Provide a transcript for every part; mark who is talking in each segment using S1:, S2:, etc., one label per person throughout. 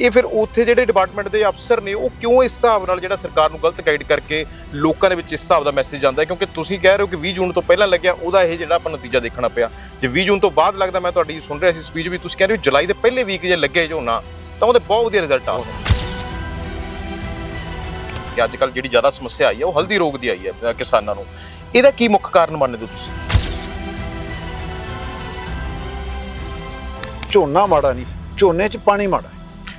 S1: ਇਹ ਫਿਰ ਉੱਥੇ ਜਿਹੜੇ ਡਿਪਾਰਟਮੈਂਟ ਦੇ ਅਫਸਰ ਨੇ, ਉਹ ਕਿਉਂ ਇਸ ਹਿਸਾਬ ਨਾਲ ਜਿਹੜਾ ਸਰਕਾਰ ਨੂੰ ਗਲਤ ਗਾਈਡ ਕਰਕੇ ਲੋਕਾਂ ਦੇ ਵਿੱਚ ਇਸ ਹਿਸਾਬ ਦਾ ਮੈਸੇਜ ਆਉਂਦਾ ਹੈ? ਕਿਉਂਕਿ ਤੁਸੀਂ ਕਹਿ ਰਹੇ ਹੋ ਕਿ 20 ਜੂਨ ਤੋਂ ਪਹਿਲਾਂ ਲੱਗਿਆ, ਉਹਦਾ ਇਹ ਜਿਹੜਾ ਆਪਾਂ ਨਤੀਜਾ ਦੇਖਣਾ ਪਿਆ। ਜੇ 20 ਜੂਨ ਤੋਂ ਬਾਅਦ ਲੱਗਦਾ, ਮੈਂ ਤੁਹਾਡੀ ਸੁਣ ਰਿਹਾ ਸੀ ਸਪੀਚ ਵੀ, ਤੁਸੀਂ ਕਹਿ ਰਹੇ ਹੋ ਜੁਲਾਈ ਦੇ ਪਹਿਲੇ ਵੀਕ ਜੇ ਲੱਗੇ ਝੋਨਾ ਤਾਂ ਉਹਦੇ ਬਹੁਤ ਵਧੀਆ ਰਿਜ਼ਲਟ ਆ ਸਕਦੇ ਕਿ ਅੱਜ ਕੱਲ ਜਿਹੜੀ ਜ਼ਿਆਦਾ ਸਮੱਸਿਆ ਆਈ ਹੈ, ਉਹ ਹਲਦੀ ਰੋਗ ਦੀ ਆਈ ਹੈ ਕਿਸਾਨਾਂ ਨੂੰ। ਇਹਦਾ ਕੀ ਮੁੱਖ ਕਾਰਨ ਮੰਨਦੇ ਹੋ ਤੁਸੀਂ?
S2: ਝੋਨਾ ਮਾੜਾ ਨਹੀਂ, ਝੋਨੇ 'ਚ ਪਾਣੀ ਮਾੜਾ।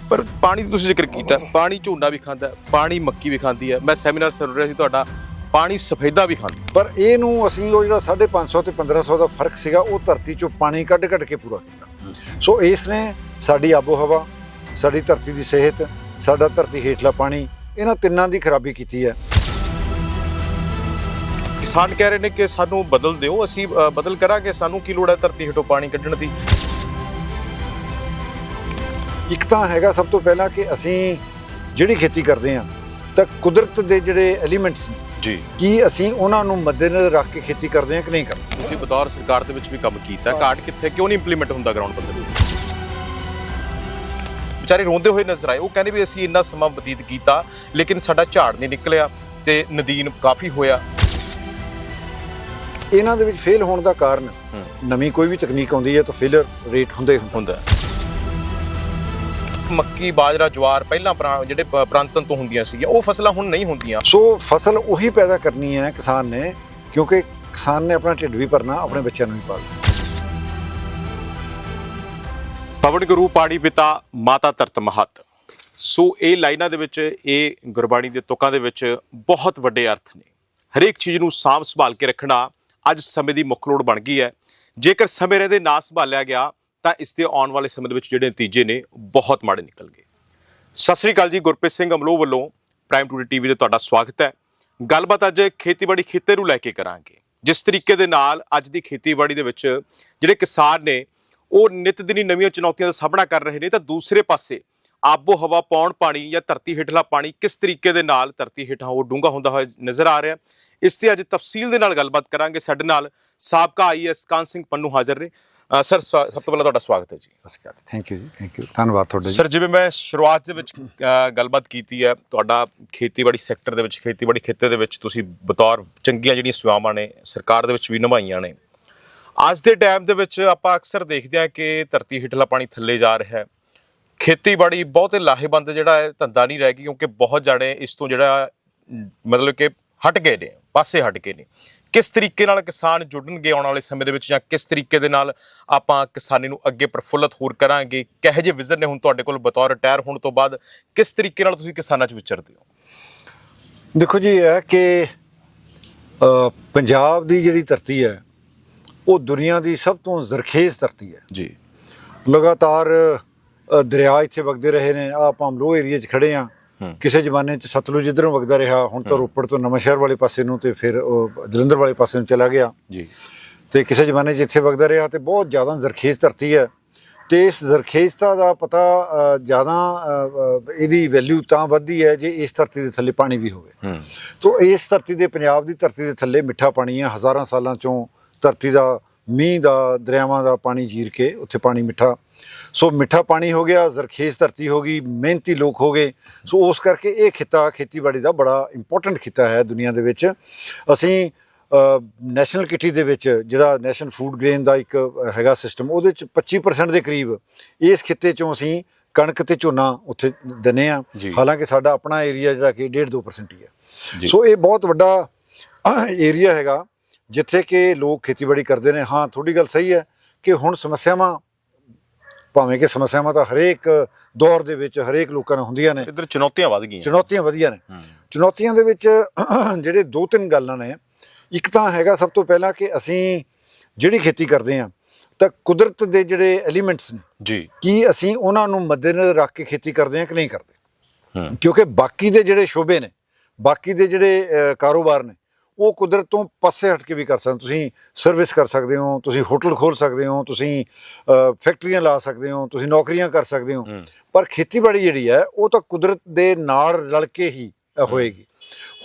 S1: ਪਰ ਪਾਣੀ ਦੀ ਤੁਸੀਂ ਜ਼ਿਕਰ ਕੀਤਾ ਪਾਣੀ ਝੋਨਾ ਵੀ ਖਾਂਦਾ ਪਾਣੀ ਮੱਕੀ ਵੀ ਖਾਂਦੀ ਹੈ। ਮੈਂ ਸੈਮੀਨਾਰ ਸੁਣ ਰਿਹਾ ਸੀ ਤੁਹਾਡਾ ਪਾਣੀ ਸਫੈਦਾ ਵੀ ਖਾਂਦਾ।
S2: ਪਰ ਇਹਨੂੰ ਅਸੀਂ ਉਹ ਜਿਹੜਾ 550 ਤੇ 1500 ਦਾ ਫ਼ਰਕ ਸੀਗਾ ਉਹ ਧਰਤੀ 'ਚੋਂ ਪਾਣੀ ਕੱਢ ਕੱਢ ਕੇ ਪੂਰਾ ਕੀਤਾ। ਸੋ ਇਸ ਨੇ ਸਾਡੀ ਆਬੋ ਹਵਾ ਸਾਡੀ ਧਰਤੀ ਦੀ ਸਿਹਤ ਸਾਡਾ ਧਰਤੀ ਹੇਠਲਾ ਪਾਣੀ ਇਹਨਾਂ ਤਿੰਨਾਂ ਦੀ ਖਰਾਬੀ ਕੀਤੀ ਹੈ।
S1: ਕਿਸਾਨ ਕਹਿ ਰਹੇ ਨੇ ਕਿ ਸਾਨੂੰ ਬਦਲ ਦਿਓ ਅਸੀਂ ਬਦਲ ਕਰਾਂਗੇ ਸਾਨੂੰ ਕੀ ਲੋੜ ਹੈ ਧਰਤੀ ਹੇਠੋਂ ਪਾਣੀ ਕੱਢਣ ਦੀ?
S2: ਇੱਕ ਤਾਂ ਹੈਗਾ ਸਭ ਤੋਂ ਪਹਿਲਾਂ ਕਿ ਅਸੀਂ ਜਿਹੜੀ ਖੇਤੀ ਕਰਦੇ ਹਾਂ ਤਾਂ ਕੁਦਰਤ ਦੇ ਜਿਹੜੇ ਐਲੀਮੈਂਟਸ ਨੇ
S1: ਜੀ
S2: ਕੀ ਅਸੀਂ ਉਹਨਾਂ ਨੂੰ ਮੱਦੇਨਜ਼ਰ ਰੱਖ ਕੇ ਖੇਤੀ ਕਰਦੇ ਹਾਂ ਕਿ ਨਹੀਂ ਕਰਦੇ
S1: ਤੁਸੀਂ ਬਤੌਰ ਸਰਕਾਰ ਦੇ ਵਿੱਚ ਵੀ ਕੰਮ ਕੀਤਾ। ਘਾਟ ਕਿੱਥੇ ਕਿਉਂ ਨਹੀਂ ਇੰਪਲੀਮੈਂਟ ਹੁੰਦਾ ਗਰਾਊਂਡ ਪੱਧਰ ਤੇ ਵਿਚਾਰੇ ਰੋਂਦੇ ਹੋਏ ਨਜ਼ਰ ਆਏ ਉਹ ਕਹਿੰਦੇ ਵੀ ਅਸੀਂ ਇੰਨਾ ਸਮਾਂ ਬਤੀਤ ਕੀਤਾ ਲੇਕਿਨ ਸਾਡਾ ਝਾੜ ਨਹੀਂ ਨਿਕਲਿਆ ਤੇ ਨਦੀਨ ਕਾਫੀ ਹੋਇਆ
S2: ਇਹਨਾਂ ਦੇ ਵਿੱਚ ਫੇਲ ਹੋਣ ਦਾ ਕਾਰਨ। ਨਵੀਂ ਕੋਈ ਵੀ ਤਕਨੀਕ ਆਉਂਦੀ ਹੈ ਤਾਂ ਫੇਲਰ ਰੇਟ ਹੁੰਦੇ ਹੁੰਦਾ
S1: ਹੁੰਦਾ ਹੈ। ਮੱਕੀ ਬਾਜਰਾ ਜਵਾਰ ਪਹਿਲਾਂ ਪੁਰਾ- ਜਿਹੜੇ ਪ੍ਰਾਂਤਨ ਤੋਂ ਹੁੰਦੀਆਂ ਸੀਗੀਆਂ ਉਹ ਫਸਲਾਂ ਹੁਣ ਨਹੀਂ ਹੁੰਦੀਆਂ।
S2: ਸੋ ਫਸਲ ਉਹੀ ਪੈਦਾ ਕਰਨੀ ਹੈ ਕਿਸਾਨ ਨੇ ਕਿਉਂਕਿ ਕਿਸਾਨ ਨੇ ਆਪਣਾ ਢਿੱਡ ਵੀ ਭਰਨਾ ਆਪਣੇ ਬੱਚਿਆਂ ਨੂੰ ਵੀ ਪਾਲਣਾ।
S1: ਪਵਨ ਗੁਰੂ ਪਾੜੀ ਪਿਤਾ ਮਾਤਾ ਧਰਤ ਮਹਤ। ਸੋ ਇਹ ਲਾਈਨਾਂ ਦੇ ਵਿੱਚ ਇਹ ਗੁਰਬਾਣੀ ਦੇ ਤੁਕਾਂ ਦੇ ਵਿੱਚ ਬਹੁਤ ਵੱਡੇ ਅਰਥ ਨੇ। ਹਰੇਕ ਚੀਜ਼ ਨੂੰ ਸਾਂਭ ਸੰਭਾਲ ਕੇ ਰੱਖਣਾ ਅੱਜ ਸਮੇਂ ਦੀ ਮੁੱਖ ਲੋੜ ਬਣ ਗਈ ਹੈ। ਜੇਕਰ ਸਮੇਂ ਰਹਿੰਦੇ ਨਾ ਸੰਭਾਲਿਆ ਗਿਆ ਤਾਂ ਇਸ ਦੇ ਆਉਣ ਵਾਲੇ ਸਮੇਂ ਦੇ ਵਿੱਚ ਜਿਹੜੇ ਨਤੀਜੇ ਨੇ, ਬਹੁਤ ਮਾੜੇ ਨਿਕਲਣਗੇ ਸਤਿ ਸ੍ਰੀ ਅਕਾਲ ਜੀ, ਗੁਰਪ੍ਰੀਤ ਸਿੰਘ ਅਮਲੋ ਵੱਲੋਂ ਪ੍ਰਾਈਮ ਟੂਡੇ ਟੀਵੀ ਤੇ ਤੁਹਾਡਾ ਸਵਾਗਤ ਹੈ। ਗੱਲਬਾਤ ਅੱਜ ਖੇਤੀਬਾੜੀ ਖੇਤੇ ਨੂੰ ਲੈ ਕੇ ਕਰਾਂਗੇ। ਜਿਸ ਤਰੀਕੇ ਦੇ ਨਾਲ ਅੱਜ ਦੀ ਖੇਤੀਬਾੜੀ ਦੇ ਵਿੱਚ ਜਿਹੜੇ ਕਿਸਾਨ ਨੇ, ਉਹ ਨਿਤ ਦਿਨੀ ਨਵੀਆਂ ਚੁਣੌਤੀਆਂ ਦਾ ਸਾਹਮਣਾ ਕਰ ਰਹੇ ਨੇ, ਤਾਂ ਦੂਸਰੇ ਪਾਸੇ ਆਬੋ ਹਵਾ ਪੌਣ ਪਾਣੀ ਜਾਂ ਧਰਤੀ ਹੇਠਲਾ ਪਾਣੀ ਕਿਸ ਤਰੀਕੇ ਦੇ ਨਾਲ ਧਰਤੀ ਹੇਠਾਂ ਉਹ ਡੂੰਘਾ ਹੁੰਦਾ ਹੋਇਆ ਨਜ਼ਰ ਆ ਰਿਹਾ। ਇਸ ਤੇ ਅੱਜ ਤਫਸੀਲ ਦੇ ਨਾਲ ਗੱਲਬਾਤ ਕਰਾਂਗੇ। ਸਾਡੇ ਨਾਲ ਸਾਬਕਾ ਆਈਐਸ ਕਾਨ ਸਿੰਘ ਪੰਨੂ ਹਾਜ਼ਰ ਨੇ। ਸਰ ਸਵਾ- ਸਭ ਤੋਂ ਪਹਿਲਾਂ ਤੁਹਾਡਾ ਸਵਾਗਤ ਹੈ ਜੀ।
S2: ਅਸਕਾਰ ਥੈਂਕ ਯੂ ਜੀ। ਥੈਂਕ ਯੂ ਧੰਨਵਾਦ ਤੁਹਾਡਾ ਜੀ।
S1: ਸਰ ਜਿਵੇਂ ਮੈਂ ਸ਼ੁਰੂਆਤ ਦੇ ਵਿੱਚ ਅ, ਗੱਲਬਾਤ ਕੀਤੀ ਹੈ ਤੁਹਾਡਾ ਖੇਤੀਬਾੜੀ ਸੈਕਟਰ ਦੇ ਵਿੱਚ ਖੇਤੀਬਾੜੀ ਖੇਤਰ ਦੇ ਵਿੱਚ ਤੁਸੀਂ ਬਤੌਰ ਚੰਗੀਆਂ ਜਿਹੜੀਆਂ ਸੇਵਾਵਾਂ ਨੇ ਸਰਕਾਰ ਦੇ ਵਿੱਚ ਵੀ ਨਿਭਾਈਆਂ ਨੇ। ਅੱਜ ਦੇ ਟਾਈਮ ਦੇ ਵਿੱਚ ਆਪਾਂ ਅਕਸਰ ਦੇਖਦੇ ਹਾਂ ਕਿ ਧਰਤੀ ਹੇਠਲਾ ਪਾਣੀ ਥੱਲੇ ਜਾ ਰਿਹਾ ਹੈ। ਖੇਤੀਬਾੜੀ ਬਹੁਤ ਲਾਹੇਵੰਦ ਜਿਹੜਾ ਹੈ ਧੰਦਾ ਨਹੀਂ ਰਹਿ ਗਈ ਕਿਉਂਕਿ ਬਹੁਤ ਜਾਣੇ ਇਸ ਤੋਂ ਜਿਹੜਾ ਅਮ, ਮਤਲਬ ਕਿ ਹਟ ਗਏ ਨੇ। ਪਾਸੇ ਹਟ ਗਏ ਨੇ। ਕਿਸ ਤਰੀਕੇ ਨਾਲ ਕਿਸਾਨ ਜੁੜਨਗੇ ਆਉਣ ਵਾਲੇ ਸਮੇਂ ਦੇ ਵਿੱਚ ਜਾਂ ਕਿਸ ਤਰੀਕੇ ਦੇ ਨਾਲ ਆਪਾਂ ਕਿਸਾਨੀ ਨੂੰ ਅੱਗੇ ਪ੍ਰਫੁੱਲਤ ਹੋਰ ਕਰਾਂਗੇ? ਕਿਹੋ ਜਿਹੇ ਵਿਜ਼ਨ ਨੇ ਹੁਣ ਤੁਹਾਡੇ ਕੋਲ? ਬਤੌਰ ਰਿਟਾਇਰ ਹੋਣ ਤੋਂ ਬਾਅਦ ਕਿਸ ਤਰੀਕੇ ਨਾਲ ਤੁਸੀਂ ਕਿਸਾਨਾਂ 'ਚ ਵਿਚਰਦੇ ਹੋ?
S2: ਦੇਖੋ ਜੀ ਇਹ ਹੈ ਕਿ ਪੰਜਾਬ ਦੀ ਜਿਹੜੀ ਧਰਤੀ ਹੈ ਉਹ ਦੁਨੀਆ ਦੀ ਸਭ ਤੋਂ ਜ਼ਰਖੇਜ਼ ਧਰਤੀ ਹੈ।
S1: ਜੀ।
S2: ਲਗਾਤਾਰ ਦਰਿਆ ਇੱਥੇ ਵਗਦੇ ਰਹੇ ਨੇ ਆ ਆਪਾਂ ਅਮਲੋ ਏਰੀਆ 'ਚ ਖੜੇ ਆ। ਕਿਸੇ ਜ਼ਮਾਨੇ 'ਚ ਸਤਲੁਜ ਇਧਰੋਂ ਵਗਦਾ ਰਿਹਾ ਹੁਣ ਤਾਂ ਰੋਪੜ ਤੋਂ ਨਵਾਂਸ਼ਹਿਰ ਵਾਲੇ ਪਾਸੇ ਨੂੰ ਤੇ ਫਿਰ ਉਹ ਜਲੰਧਰ ਵਾਲੇ ਪਾਸੇ ਨੂੰ ਚਲਾ ਗਿਆ।
S1: ਜੀ।
S2: ਤੇ ਕਿਸੇ ਜ਼ਮਾਨੇ 'ਚ ਇੱਥੇ ਵਗਦਾ ਰਿਹਾ ਤੇ ਬਹੁਤ ਜ਼ਿਆਦਾ ਜ਼ਰਖੇਜ਼ ਧਰਤੀ ਹੈ। ਤੇ ਇਸ ਜ਼ਰਖੇਜ਼ਤਾ ਦਾ ਪਤਾ ਜ਼ਿਆਦਾ ਇਹਦੀ ਵੈਲਿਊ ਤਾਂ ਵੱਧਦੀ ਹੈ ਜੇ ਇਸ ਧਰਤੀ ਦੇ ਥੱਲੇ ਪਾਣੀ ਵੀ ਹੋਵੇ।
S1: ਹੂੰ।
S2: ਤੋ ਇਸ ਧਰਤੀ ਦੇ ਪੰਜਾਬ ਦੀ ਧਰਤੀ ਦੇ ਥੱਲੇ ਮਿੱਠਾ ਪਾਣੀ ਹੈ ਹਜ਼ਾਰਾਂ ਸਾਲਾਂ ਚੋਂ ਧਰਤੀ ਦਾ ਮੀਂਹ ਦਾ ਦਰਿਆਵਾਂ ਦਾ ਪਾਣੀ ਜੀਰ ਕੇ ਉੱਥੇ ਪਾਣੀ ਮਿੱਠਾ। ਸੋ ਮਿੱਠਾ ਪਾਣੀ ਹੋ ਗਿਆ ਜ਼ਰਖੇਜ਼ ਧਰਤੀ ਹੋ ਗਈ ਮਿਹਨਤੀ ਲੋਕ ਹੋ ਗਏ। ਸੋ ਉਸ ਕਰਕੇ ਇਹ ਖਿੱਤਾ ਖੇਤੀਬਾੜੀ ਦਾ ਬੜਾ ਇੰਪੋਰਟੈਂਟ ਖਿੱਤਾ ਹੈ ਦੁਨੀਆ ਦੇ ਵਿੱਚ। ਅਸੀਂ ਨੈਸ਼ਨਲ ਕਿਟੀ ਦੇ ਵਿੱਚ ਜਿਹੜਾ ਨੈਸ਼ਨਲ ਫੂਡ ਗ੍ਰੇਨ ਦਾ ਇੱਕ ਹੈਗਾ ਸਿਸਟਮ ਉਹਦੇ ਚ 25% ਦੇ ਕਰੀਬ ਇਸ ਖਿੱਤੇ ਚੋਂ ਅਸੀਂ ਕਣਕ ਤੇ ਝੋਨਾ ਉੱਥੇ ਦਿੰਨੇ ਆ। ਹਾਲਾਂਕਿ ਸਾਡਾ ਆਪਣਾ ਏਰੀਆ ਜਿਹੜਾ ਕਿ 1.5-2% ਹੀ ਹੈ।
S1: ਜੀ।
S2: ਸੋ ਇਹ ਬਹੁਤ ਵੱਡਾ ਏਰੀਆ ਹੈਗਾ। ਜਿੱਥੇ ਕਿ ਲੋਕ ਖੇਤੀਬਾੜੀ ਕਰਦੇ ਨੇ ਹਾਂ ਥੋੜੀ ਗੱਲ ਸਹੀ ਹੈ ਕਿ ਹੁਣ ਸਮੱਸਿਆਵਾਂ ਭਾਵੇਂ ਕਿ ਸਮੱਸਿਆਵਾਂ ਤਾਂ ਹਰੇਕ ਦੌਰ ਦੇ ਵਿੱਚ ਹਰੇਕ ਲੋਕਾਂ ਨੂੰ ਹੁੰਦੀਆਂ ਨੇ।
S1: ਇੱਧਰ ਚੁਣੌਤੀਆਂ ਵੱਧ ਗਈਆਂ।
S2: ਚੁਣੌਤੀਆਂ ਵਧੀਆ ਨੇ। ਚੁਣੌਤੀਆਂ ਦੇ ਵਿੱਚ ਜਿਹੜੇ ਦੋ ਤਿੰਨ ਗੱਲਾਂ ਨੇ ਇੱਕ ਤਾਂ ਹੈਗਾ ਸਭ ਤੋਂ ਪਹਿਲਾਂ ਕਿ ਅਸੀਂ ਜਿਹੜੀ ਖੇਤੀ ਕਰਦੇ ਹਾਂ ਤਾਂ ਕੁਦਰਤ ਦੇ ਜਿਹੜੇ ਐਲੀਮੈਂਟਸ ਨੇ
S1: ਜੀ।
S2: ਕੀ ਅਸੀਂ ਉਹਨਾਂ ਨੂੰ ਮੱਦੇਨਜ਼ਰ ਰੱਖ ਕੇ ਖੇਤੀ ਕਰਦੇ ਹਾਂ ਕਿ ਨਹੀਂ ਕਰਦੇ? ਕਿਉਂਕਿ ਬਾਕੀ ਦੇ ਜਿਹੜੇ ਸ਼ੋਬੇ ਨੇ ਬਾਕੀ ਦੇ ਜਿਹੜੇ ਕਾਰੋਬਾਰ ਨੇ ਉਹ ਕੁਦਰਤ ਤੋਂ ਪਾਸੇ ਹਟ ਕੇ ਵੀ ਕਰ ਸਕਦੇ ਤੁਸੀਂ ਸਰਵਿਸ ਕਰ ਸਕਦੇ ਹੋ ਤੁਸੀਂ ਹੋਟਲ ਖੋਲ ਸਕਦੇ ਹੋ ਤੁਸੀਂ ਫੈਕਟਰੀਆਂ ਲਾ ਸਕਦੇ ਹੋ ਤੁਸੀਂ ਨੌਕਰੀਆਂ ਕਰ ਸਕਦੇ ਹੋ। ਪਰ ਖੇਤੀਬਾੜੀ ਜਿਹੜੀ ਹੈ ਉਹ ਤਾਂ ਕੁਦਰਤ ਦੇ ਨਾਲ ਰਲ ਕੇ ਹੀ ਹੋਏਗੀ।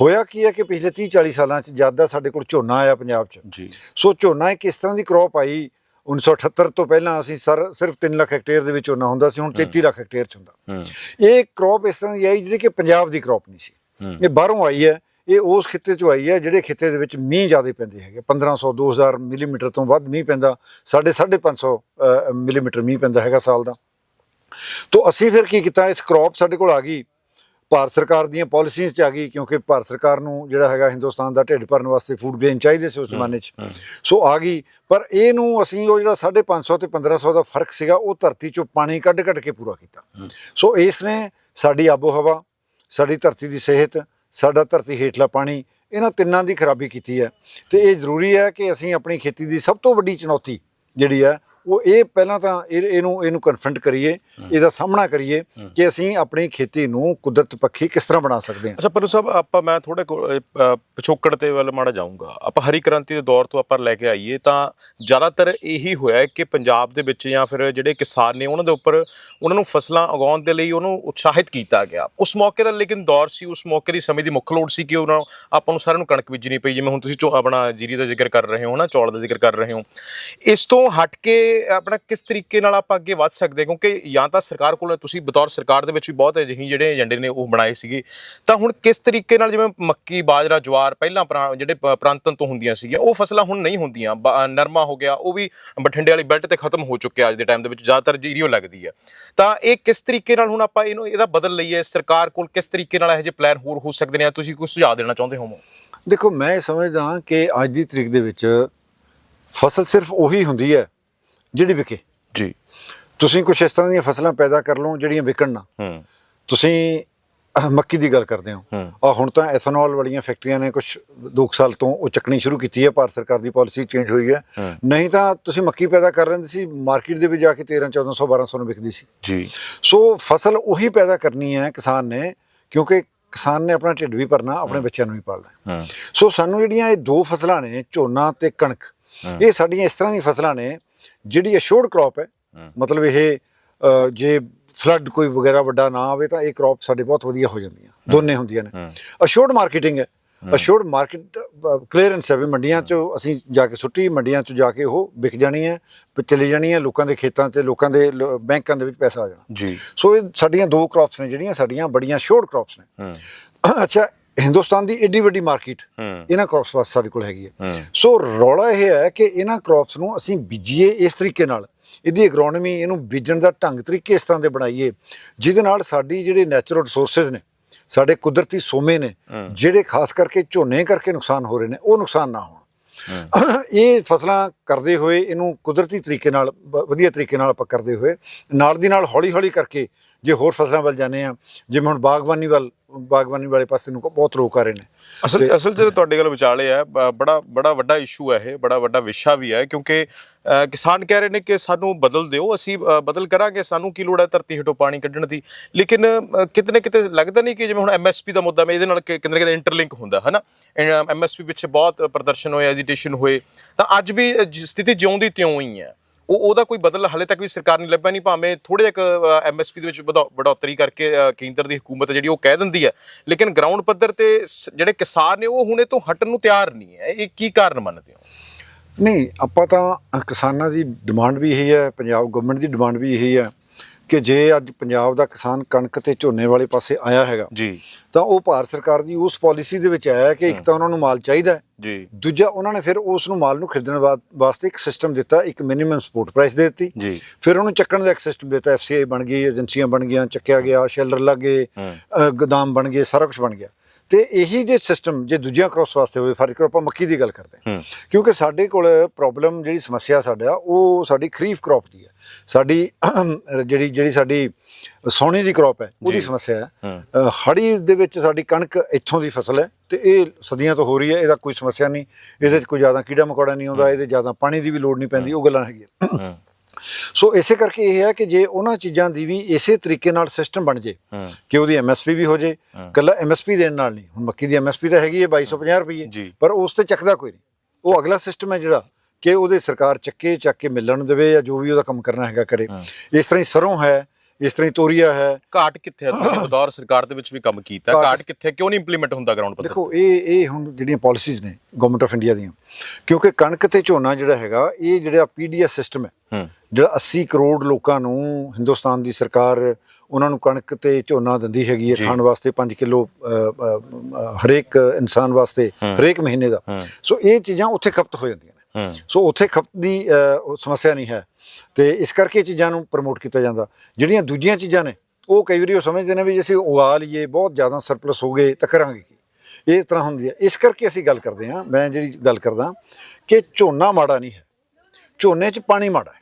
S2: ਹੋਇਆ ਕੀ ਹੈ ਕਿ ਪਿਛਲੇ 30 40 ਸਾਲਾਂ ਚ ਜ਼ਿਆਦਾ ਸਾਡੇ ਕੋਲ ਝੋਨਾ ਆਇਆ ਪੰਜਾਬ ਚ
S1: ਜੀ।
S2: ਸੋ ਝੋਨਾ ਇੱਕ ਇਸ ਤਰ੍ਹਾਂ ਦੀ ਕ੍ਰੌਪ ਆਈ 1978 ਤੋਂ ਪਹਿਲਾਂ ਅਸੀਂ ਸਰ ਸਿਰਫ 3 ਲੱਖ ਹੈਕਟੇਅਰ ਦੇ ਵਿੱਚ ਝੋਨਾ ਹੁੰਦਾ ਸੀ ਹੁਣ 33 ਲੱਖ ਹੈਕਟੇਅਰ ਚ ਹੁੰਦਾ। ਇਹ ਕ੍ਰੌਪ ਇਸ ਤਰ੍ਹਾਂ ਦੀ ਆਈ ਜਿਹੜੀ ਕਿ ਪੰਜਾਬ ਦੀ ਕ੍ਰੌਪ ਨਹੀਂ ਸੀ। ਇਹ ਬਾਹਰੋਂ ਆਈ ਹੈ ਇਹ ਉਸ ਖਿੱਤੇ ਚੋਂ ਆਈ ਹੈ ਜਿਹੜੇ ਖਿੱਤੇ ਦੇ ਵਿੱਚ ਮੀਂਹ ਜ਼ਿਆਦਾ ਪੈਂਦੇ ਹੈਗੇ। 1500 2000 ਮਿਲੀਮੀਟਰ ਤੋਂ ਵੱਧ ਮੀਂਹ ਪੈਂਦਾ। ਸਾਡੇ 550 ਮਿਲੀਮੀਟਰ ਮੀਂਹ ਪੈਂਦਾ ਹੈਗਾ ਸਾਲ ਦਾ। ਤੋਂ ਅਸੀਂ ਫਿਰ ਕੀ ਕੀਤਾ? ਇਸ ਕ੍ਰੌਪ ਸਾਡੇ ਕੋਲ ਆ ਗਈ। ਭਾਰਤ ਸਰਕਾਰ ਦੀਆਂ ਪਾਲਿਸੀਜ਼ ਚ ਆ ਗਈ ਕਿਉਂਕਿ ਭਾਰਤ ਸਰਕਾਰ ਨੂੰ ਜਿਹੜਾ ਹੈਗਾ ਹਿੰਦੁਸਤਾਨ ਦਾ ਢਿੱਡ ਭਰਨ ਵਾਸਤੇ ਫੂਡ ਗ੍ਰੇਨ ਚਾਹੀਦੇ ਸੀ ਉਸ ਜ਼ਮਾਨੇ 'ਚ। ਸੋ ਆ ਗਈ। ਪਰ ਇਹਨੂੰ ਅਸੀਂ ਉਹ ਜਿਹੜਾ 550 ਤੇ 1500 ਦਾ ਫ਼ਰਕ ਸੀਗਾ ਉਹ ਧਰਤੀ 'ਚੋਂ ਪਾਣੀ ਕੱਢ ਕੱਢ ਕੇ ਪੂਰਾ ਕੀਤਾ। ਸੋ ਇਸ ਨੇ ਸਾਡੀ ਆਬੋ ਹਵਾ ਸਾਡੀ ਧਰਤੀ ਦੀ ਸਿਹਤ ਸਾਡਾ ਧਰਤੀ ਹੇਠਲਾ ਪਾਣੀ, ਇਹਨਾਂ ਤਿੰਨਾਂ ਦੀ ਖਰਾਬੀ ਕੀਤੀ ਹੈ। ਤੇ ਇਹ ਜ਼ਰੂਰੀ ਹੈ ਕਿ ਅਸੀਂ ਆਪਣੀ ਖੇਤੀ ਦੀ ਸਭ ਤੋਂ ਵੱਡੀ ਚੁਣੌਤੀ ਜਿਹੜੀ ਹੈ ਉਹ ਇਹ ਪਹਿਲਾਂ ਤਾਂ ਇਹ- ਇਹਨੂੰ ਇਹਨੂੰ ਕਨਫਰੰਟ ਕਰੀਏ ਇਹਦਾ ਸਾਹਮਣਾ ਕਰੀਏ ਕਿ ਅਸੀਂ ਆਪਣੀ ਖੇਤੀ ਨੂੰ ਕੁਦਰਤ ਪੱਖੀ ਕਿਸ ਤਰ੍ਹਾਂ ਬਣਾ ਸਕਦੇ ਹਾਂ।
S1: ਅੱਛਾ ਪਰੂ ਸਾਹਿਬ ਆਪਾਂ ਮੈਂ ਥੋੜੇ ਪਿਛੋਕੜ ਤੇ ਵੱਲ ਮਾੜਾ ਜਾਊਂਗਾ। ਆਪਾਂ ਹਰੀ ਕ੍ਰਾਂਤੀ ਦੇ ਦੌਰ ਤੋਂ ਆਪਾਂ ਲੈ ਕੇ ਆਈਏ ਤਾਂ ਜ਼ਿਆਦਾਤਰ ਇਹੀ ਹੋਇਆ ਹੈ ਕਿ ਪੰਜਾਬ ਦੇ ਵਿੱਚ ਜਾਂ ਫਿਰ ਜਿਹੜੇ ਕਿਸਾਨ ਨੇ ਉਹਨਾਂ ਦੇ ਉੱਪਰ ਉਹਨਾਂ ਨੂੰ ਫਸਲਾਂ ਉਗਾਉਣ ਦੇ ਲਈ ਉਹਨੂੰ ਉਤਸ਼ਾਹਿਤ ਕੀਤਾ ਗਿਆ। ਉਸ ਮੌਕੇ ਦਾ ਲੇਕਿਨ ਦੌਰ ਸੀ ਉਸ ਮੌਕੇ ਦੀ ਸਮੇਂ ਦੀ ਮੁੱਖ ਲੋੜ ਸੀ ਕਿ ਉਹਨਾਂ ਨੂੰ ਆਪਾਂ ਨੂੰ ਸਾਰਿਆਂ ਨੂੰ ਕਣਕ ਬੀਜਣੀ ਪਈ। ਜਿਵੇਂ ਹੁਣ ਤੁਸੀਂ ਚੋ- ਆਪਣਾ ਜੀਰੀ ਦਾ ਜ਼ਿਕਰ ਕਰ ਰਹੇ ਹੋ ਨਾ ਚੌਲ ਦਾ ਜ਼ਿਕਰ ਕਰ ਰਹੇ ਹੋ। ਇਸ ਤੋਂ ਹਟ ਕੇ ਆਪਣਾ ਕਿਸ ਤਰੀਕੇ ਨਾਲ ਆਪਾਂ ਅੱਗੇ ਵੱਧ ਸਕਦੇ ਕਿਉਂਕਿ ਜਾਂ ਤਾਂ ਸਰਕਾਰ ਕੋਲ, ਤੁਸੀਂ ਬਤੌਰ ਸਰਕਾਰ ਦੇ ਵਿੱਚ ਵੀ ਬਹੁਤ ਅਜਿਹੀ ਜਿਹੜੇ ਏਜੰਡੇ ਨੇ, ਉਹ ਬਣਾਏ ਸੀਗੇ। ਤਾਂ ਹੁਣ ਕਿਸ ਤਰੀਕੇ ਨਾਲ ਜਿਵੇਂ ਮੱਕੀ, ਬਾਜਰਾ, ਜਵਾਰ ਪਹਿਲਾਂ ਜਿਹੜੇ ਪ੍ਰਾਂਤਨ ਤੋਂ ਹੁੰਦੀਆਂ ਸੀਗੀਆਂ, ਉਹ ਫਸਲਾਂ ਹੁਣ ਨਹੀਂ ਹੁੰਦੀਆਂ। ਨਰਮਾ ਹੋ ਗਿਆ, ਉਹ ਵੀ ਬਠਿੰਡੇ ਵਾਲੀ ਬੈਲਟ ਤੇ ਖਤਮ ਹੋ ਚੁੱਕਿਆ ਅੱਜ ਦੇ ਟਾਈਮ ਦੇ ਵਿੱਚ, ਜ਼ਿਆਦਾਤਰ ਜੀਰੀਓ ਲੱਗਦੀ ਹੈ। ਤਾਂ ਇਹ ਕਿਸ ਤਰੀਕੇ ਨਾਲ ਹੁਣ ਆਪਾਂ ਇਹਨੂੰ, ਇਹਦਾ ਬਦਲ ਲਈਏ? ਸਰਕਾਰ ਕੋਲ ਕਿਸ ਤਰੀਕੇ ਨਾਲ ਇਹੋ ਜਿਹੇ ਪਲਾਨ ਹੋਰ ਹੋ ਸਕਦੇ ਨੇ? ਤੁਸੀਂ ਕੋਈ ਸੁਝਾਅ ਦੇਣਾ ਚਾਹੁੰਦੇ ਹੋ
S2: ਦੇਖੋ, ਮੈਂ ਇਹ ਸਮਝਦਾ ਹਾਂ ਕਿ ਅੱਜ ਦੀ ਤਰੀਕ ਦੇ ਵਿੱਚ ਫਸਲ ਸਿਰਫ ਉਹੀ ਹੁੰਦੀ ਹੈ ਜਿਹੜੀ ਵਿਕੇ।
S1: ਜੀ।
S2: ਤੁਸੀਂ ਕੁਝ ਇਸ ਤਰ੍ਹਾਂ ਦੀਆਂ ਫਸਲਾਂ ਪੈਦਾ ਕਰ ਲਓ ਜਿਹੜੀਆਂ ਵਿਕਣ ਨਾ।
S1: ਹੂੰ।
S2: ਤੁਸੀਂ ਮੱਕੀ ਦੀ ਗੱਲ ਕਰਦੇ ਹੋ। ਆ ਹੁਣ ਤਾਂ ਐਥਨੋਲ ਵਾਲੀਆਂ ਫੈਕਟਰੀਆਂ ਨੇ ਕੁਝ 2 ਸਾਲ ਤੋਂ ਉਹ ਚੱਕਣੀ ਸ਼ੁਰੂ ਕੀਤੀ ਹੈ ਭਾਰਤ ਸਰਕਾਰ ਦੀ ਪਾਲਿਸੀ ਚੇਂਜ ਹੋਈ ਹੈ। ਨਹੀਂ ਤਾਂ ਤੁਸੀਂ ਮੱਕੀ ਪੈਦਾ ਕਰ ਲੈਂਦੇ ਸੀ ਮਾਰਕੀਟ ਦੇ ਵਿੱਚ ਜਾ ਕੇ 13 1400 1200 ਨੂੰ ਵਿਕਦੀ ਸੀ।
S1: ਜੀ।
S2: ਸੋ ਫਸਲ ਉਹੀ ਪੈਦਾ ਕਰਨੀ ਹੈ ਕਿਸਾਨ ਨੇ ਕਿਉਂਕਿ ਕਿਸਾਨ ਨੇ ਆਪਣਾ ਢਿੱਡ ਵੀ ਭਰਨਾ ਆਪਣੇ ਬੱਚਿਆਂ ਨੂੰ ਵੀ ਪਾਲਣਾ ਸੋ ਸਾਨੂੰ ਜਿਹੜੀਆਂ ਇਹ ਦੋ ਫਸਲਾਂ ਨੇ ਝੋਨਾ ਤੇ ਕਣਕ ਇਹ ਸਾਡੀਆਂ ਇਸ ਤਰ੍ਹਾਂ ਦੀਆਂ ਫਸਲਾਂ ਨੇ ਜਿਹੜੀ ਅਸ਼ੋਰਡ ਕ੍ਰੌਪ ਹੈ ਮਤਲਬ ਇਹ ਜੇ ਫਲੱਡ ਕੋਈ ਵਗੈਰਾ ਵੱਡਾ ਨਾ ਆਵੇ ਤਾਂ ਇਹ ਕ੍ਰੌਪ ਸਾਡੇ ਬਹੁਤ ਵਧੀਆ ਹੋ ਜਾਂਦੀਆਂ ਦੋਨੇ ਹੁੰਦੀਆਂ ਨੇ। ਅਸ਼ੋਰਡ ਮਾਰਕੀਟਿੰਗ ਹੈ। ਅਸ਼ੋਰਡ ਮਾਰਕੀਟ ਕਲੀਅਰੈਂਸ ਹੈ ਵੀ ਮੰਡੀਆਂ 'ਚ ਅਸੀਂ ਜਾ ਕੇ ਸੁੱਟੀ ਮੰਡੀਆਂ 'ਚ ਜਾ ਕੇ ਉਹ ਵਿਕ ਜਾਣੀ ਹੈ ਚਲੀ ਜਾਣੀ ਹੈ ਲੋਕਾਂ ਦੇ ਖੇਤਾਂ 'ਤੇ ਲੋਕਾਂ ਦੇ ਬੈਂਕਾਂ ਦੇ ਵਿੱਚ ਪੈਸਾ ਆ ਜਾਣਾ।
S1: ਜੀ।
S2: ਸੋ ਇਹ ਸਾਡੀਆਂ ਦੋ ਕ੍ਰੌਪਸ ਨੇ ਜਿਹੜੀਆਂ ਸਾਡੀਆਂ ਬੜੀਆਂ ਸ਼ੋਰਟ ਕ੍ਰੌਪਸ ਨੇ। ਅੱਛਾ ਹਿੰਦੁਸਤਾਨ ਦੀ ਏਡੀ ਵੱਡੀ ਮਾਰਕੀਟ ਇਹਨਾਂ ਕ੍ਰੌਪਸ ਵਾਸਤੇ ਸਾਡੇ ਕੋਲ ਹੈਗੀ ਹੈ। ਸੋ ਰੌਲਾ ਇਹ ਹੈ ਕਿ ਇਹਨਾਂ ਕ੍ਰੌਪਸ ਨੂੰ ਅਸੀਂ ਬੀਜੀਏ ਇਸ ਤਰੀਕੇ ਨਾਲ। ਇਹਦੀ ਇਕਨੋਮੀ ਇਹਨੂੰ ਬੀਜਣ ਦਾ ਢੰਗ ਤਰੀਕੇ ਇਸ ਤਰ੍ਹਾਂ ਦੇ ਬਣਾਈਏ ਜਿਹਦੇ ਨਾਲ ਸਾਡੀ ਜਿਹੜੇ ਨੈਚੁਰਲ ਰਿਸੋਰਸਸ ਨੇ ਸਾਡੇ ਕੁਦਰਤੀ ਸੋਮੇ ਨੇ ਜਿਹੜੇ ਖਾਸ ਕਰਕੇ ਝੋਨੇ ਕਰਕੇ ਨੁਕਸਾਨ ਹੋ ਰਹੇ ਨੇ ਉਹ ਨੁਕਸਾਨ ਨਾ ਹੋਣ। ਇਹ ਫਸਲਾਂ ਕਰਦੇ ਹੋਏ ਇਹਨੂੰ ਕੁਦਰਤੀ ਤਰੀਕੇ ਨਾਲ ਵਧੀਆ ਤਰੀਕੇ ਨਾਲ ਆਪਾਂ ਕਰਦੇ ਹੋਏ ਨਾਲ ਦੀ ਨਾਲ ਹੌਲੀ ਹੌਲੀ ਕਰਕੇ ਜੇ ਹੋਰ ਫਸਲਾਂ ਵੱਲ ਜਾਂਦੇ ਆ ਜਿਵੇਂ ਹੁਣ ਬਾਗਬਾਨੀ ਵੱਲ ਬਾਗਬਾਨੀ ਵਾਲੇ ਪਾਸੇ ਨੂੰ ਬਹੁਤ ਲੋਕ ਆ ਰਹੇ ਨੇ।
S1: ਅਸਲ ਅਸਲ ਚ ਤੁਹਾਡੇ ਗੱਲ ਵਿਚਾਲੇ ਬ- ਬੜਾ ਬੜਾ ਵੱਡਾ ਇਸ਼ੂ ਹੈ ਇਹ ਬੜਾ ਵੱਡਾ ਵਿਸ਼ਾ ਵੀ ਹੈ ਕਿਉਂਕਿ ਕਿਸਾਨ ਕਹਿ ਰਹੇ ਨੇ ਕਿ ਸਾਨੂੰ ਬਦਲ ਦਿਓ ਅਸੀਂ ਬਦਲ ਕਰਾਂਗੇ ਸਾਨੂੰ ਕੀ ਲੋੜ ਹੈ ਧਰਤੀ ਹੇਠੋਂ ਪਾਣੀ ਕੱਢਣ ਦੀ। ਲੇਕਿਨ ਅ, ਕਿਤੇ ਲੱਗਦਾ ਨਹੀਂ ਕਿ ਜਿਵੇਂ ਹੁਣ ਐਮਐਸਪੀ ਦਾ ਮੁੱਦਾ ਮੈਂ ਇਹਦੇ ਨਾਲ ਕਿ- ਕਿਤੇ ਇੰਟਰਲਿੰਕ ਹੁੰਦਾ ਹੈ ਨਾ ਐਮਐਸਪੀ ਪਿੱਛੇ ਬਹੁਤ ਪ੍ਰਦਰਸ਼ਨ ਹੋਏ ਐਜੀਟੇਸ਼ਨ ਹੋਏ। ਤਾਂ ਅੱਜ ਵੀ ਸਥਿਤੀ ਜਿਉਂ ਦੀ ਤਿਉਂ ਹੀ ਹੈ ਉਹ ਉਹਦਾ ਕੋਈ ਬਦਲ ਹਾਲੇ ਤੱਕ ਵੀ ਸਰਕਾਰ ਨੇ ਲੱਭਿਆ ਨਹੀਂ, ਭਾਵੇਂ ਥੋੜੇ ਇੱਕ ਐਮਐਸਪੀ ਦੇ ਵਿੱਚ ਵਧਾ- ਵਧੋਤਰੀ ਕਰਕੇ ਕੇਂਦਰ ਦੀ ਹਕੂਮਤ ਹੈ ਜਿਹੜੀ ਉਹ ਕਹਿ ਦਿੰਦੀ ਹੈ। ਲੇਕਿਨ ਗਰਾਊਂਡ ਪੱਧਰ ਤੇ ਸ- ਜਿਹੜੇ ਕਿਸਾਨ ਨੇ ਉਹ ਹੁਣੇ ਤੋਂ ਹਟਣ ਨੂੰ ਤਿਆਰ ਨਹੀਂ ਹੈ। ਇਹ ਕੀ ਕਾਰਨ ਮੰਨਦੇ ਹੋ?
S2: ਨਹੀਂ, ਆਪਾਂ ਤਾਂ ਕਿਸਾਨਾਂ ਦੀ ਡਿਮਾਂਡ ਵੀ ਇਹੀ ਹੈ, ਪੰਜਾਬ ਗਵਰਨਮੈਂਟ ਦੀ ਡਿਮਾਂਡ ਵੀ ਇਹੀ ਹੈ। ਕਿ ਜੇ ਅੱਜ ਪੰਜਾਬ ਦਾ ਕਿਸਾਨ ਕਣਕ ਤੇ ਝੋਨੇ ਵਾਲੇ ਪਾਸੇ ਆਇਆ ਹੈਗਾ
S1: ਜੀ।
S2: ਤਾਂ ਉਹ ਭਾਰਤ ਸਰਕਾਰ ਦੀ ਉਸ ਪਾਲਿਸੀ ਦੇ ਵਿੱਚ ਆਇਆ ਕਿ ਇੱਕ ਤਾਂ ਉਹਨਾਂ ਨੂੰ ਮਾਲ ਚਾਹੀਦਾ ਹੈ
S1: ਜੀ।
S2: ਦੂਜਾ ਉਹਨਾਂ ਨੇ ਫਿਰ ਉਸ ਨੂੰ ਮਾਲ ਨੂੰ ਖਰੀਦਣ ਵਾਸਤੇ ਇੱਕ ਸਿਸਟਮ ਦਿੱਤਾ ਇੱਕ ਮਿਨੀਮਮ ਸਪੋਰਟ ਪ੍ਰਾਈਸ ਦੇ ਦਿੱਤੀ।
S1: ਜੀ।
S2: ਫਿਰ ਉਹਨੂੰ ਚੱਕਣ ਦਾ ਇੱਕ ਸਿਸਟਮ ਦਿੱਤਾ ਐਫਸੀਆਈ ਬਣ ਗਈ ਏਜੰਸੀਆਂ ਬਣ ਗਈਆਂ ਚੱਕਿਆ ਗਿਆ ਸ਼ੈਲਰ ਲੱਗ ਗੋਦਾਮ ਬਣ ਗਏ ਸਾਰਾ ਕੁਝ ਬਣ ਗਿਆ। ਤੇ ਇਹੀ ਜੇ ਸਿਸਟਮ ਜੇ ਦੂਜੀਆਂ ਕ੍ਰੌਪਸ ਵਾਸਤੇ ਹੋਵੇ ਫ਼ਰਕ ਆਪਾਂ ਮੱਕੀ ਦੀ ਗੱਲ ਕਰਦੇ ਹਾਂ। ਕਿਉਂਕਿ ਸਾਡੇ ਕੋਲ ਪ੍ਰੋਬਲਮ ਜਿਹੜੀ ਸਮੱਸਿਆ ਸਾਡਾ ਉਹ ਸਾਡੀ ਖਰੀਫ ਕ੍ਰੌਪ ਦੀ ਹੈ। ਸਾਡੀ ਜਿਹੜੀ ਜਿਹੜੀ ਸਾਡੀ ਸੋਨੇ ਦੀ ਕ੍ਰੌਪ ਹੈ ਉਹਦੀ। ਸਮੱਸਿਆ ਹੈ। ਹੜੀ ਦੇ ਵਿੱਚ ਸਾਡੀ ਕਣਕ ਇੱਥੋਂ ਦੀ ਫਸਲ ਹੈ ਤੇ ਇਹ ਸਦੀਆਂ ਤੋਂ ਹੋ ਰਹੀ ਹੈ ਇਹਦਾ ਕੋਈ ਸਮੱਸਿਆ ਨਹੀਂ। ਇਹਦੇ 'ਚ ਕੋਈ ਜ਼ਿਆਦਾ ਕੀੜਾ ਮਕੌੜਾ ਨਹੀਂ ਆਉਂਦਾ ਇਹਦੇ ਜ਼ਿਆਦਾ ਪਾਣੀ ਦੀ ਵੀ ਲੋੜ ਨਹੀਂ ਪੈਂਦੀ ਉਹ ਗੱਲਾਂ ਹੈਗੀਆਂ। ਸੋ ਇਸੇ ਕਰਕੇ ਇਹ ਹੈ ਕਿ ਜੇ ਉਹਨਾਂ ਚੀਜ਼ਾਂ ਦੀ ਵੀ ਇਸੇ ਤਰੀਕੇ ਨਾਲ ਸਿਸਟਮ ਬਣ ਜੇ ਕਿ ਉਹਦੀ ਐਮਐਸਪੀ ਵੀ ਹੋ ਜੇ ਕੱਲਾ ਐਮਐਸਪੀ ਦੇਣ ਨਾਲ ਨਹੀਂ। ਹੁਣ ਮੱਕੀ ਦੀ ਐਮਐਸਪੀ ਤਾਂ ਹੈਗੀ ਹੈ 2250 ਰੁਪਏ। ਪਰ ਉਸ ਤੇ ਚੱਕਦਾ ਕੋਈ ਨਹੀਂ। ਉਹ ਅਗਲਾ ਸਿਸਟਮ ਹੈ ਜਿਹੜਾ ਕਿ ਉਹਦੇ ਸਰਕਾਰ ਚੱਕੇ ਚੱਕ ਕੇ ਮਿਲਣ ਦੇਵੇ ਜਾਂ ਜੋ ਵੀ ਉਹਦਾ ਕੰਮ ਕਰਨਾ ਹੈਗਾ ਕਰੇ। ਇਸ ਤਰ੍ਹਾਂ ਹੀ ਸਰੋਂ ਹੈ ਇਸ ਤਰ੍ਹਾਂ ਹੀ ਤੋਰੀਆ ਹੈ।
S1: ਘਾਟ ਕਿੱਥੇ ਹੈ? ਬਦੌਰ ਸਰਕਾਰ ਦੇ ਵਿੱਚ ਵੀ ਕੰਮ ਕੀਤਾ।
S2: ਘਾਟ-
S1: ਕਿੱਥੇ ਕਿਉਂ ਨਹੀਂ ਇੰਪਲੀਮੈਂਟ ਹੁੰਦਾ ਗਰਾਊਂਡ ਪੱਧਰ
S2: ਦੇਖੋ ਇਹ ਇਹ ਹੁਣ ਜਿਹੜੀਆਂ ਪਾਲਿਸੀਜ਼ ਨੇ ਗਵਰਨਮੈਂਟ ਆਫ ਇੰਡੀਆ ਦੀਆਂ ਕਿਉਂਕਿ ਕਣਕ ਤੇ ਝੋਨਾ ਜਿਹੜਾ ਹੈਗਾ ਇਹ ਜਿਹੜਾ ਪੀਡੀਐਸ ਸਿਸਟਮ ਹੂੰ ਜਿਹੜਾ 80 ਕਰੋੜ ਲੋਕਾਂ ਨੂੰ ਹਿੰਦੁਸਤਾਨ ਦੀ ਸਰਕਾਰ ਉਹਨਾਂ ਨੂੰ ਕਣਕ ਤੇ ਝੋਨਾ ਦਿੰਦੀ ਹੈਗੀ ਹੈ। ਖਾਣ ਵਾਸਤੇ 5 ਕਿਲੋ ਹਰੇਕ ਇਨਸਾਨ ਵਾਸਤੇ ਹਰੇਕ ਮਹੀਨੇ ਦਾ। ਸੋ ਇਹ ਚੀਜ਼ਾਂ ਉੱਥੇ ਖਪਤ ਹੋ ਜਾਂਦੀਆਂ ਨੇ। ਸੋ ਉੱਥੇ ਖਪਤ ਦੀ ਸਮੱਸਿਆ ਨਹੀਂ ਹੈ। ਤੇ ਇਸ ਕਰਕੇ ਚੀਜ਼ਾਂ ਨੂੰ ਪ੍ਰਮੋਟ ਕੀਤਾ ਜਾਂਦਾ। ਜਿਹੜੀਆਂ ਦੂਜੀਆਂ ਚੀਜ਼ਾਂ ਨੇ ਉਹ ਕਈ ਵਾਰੀ ਉਹ ਸਮਝਦੇ ਨੇ ਵੀ ਜੇ ਅਸੀਂ ਉਗਾ ਲਈਏ ਬਹੁਤ ਜ਼ਿਆਦਾ ਸਰਪਲਸ ਹੋ ਗਏ ਤਾਂ ਕਰਾਂਗੇ ਕੀ? ਇਸ ਤਰ੍ਹਾਂ ਹੁੰਦੀ ਹੈ। ਇਸ ਕਰਕੇ ਅਸੀਂ ਗੱਲ ਕਰਦੇ ਹਾਂ ਮੈਂ ਜਿਹੜੀ ਗੱਲ ਕਰਦਾ ਕਿ ਝੋਨਾ ਮਾੜਾ ਨਹੀਂ ਹੈ। ਝੋਨੇ 'ਚ ਪਾਣੀ ਮਾੜਾ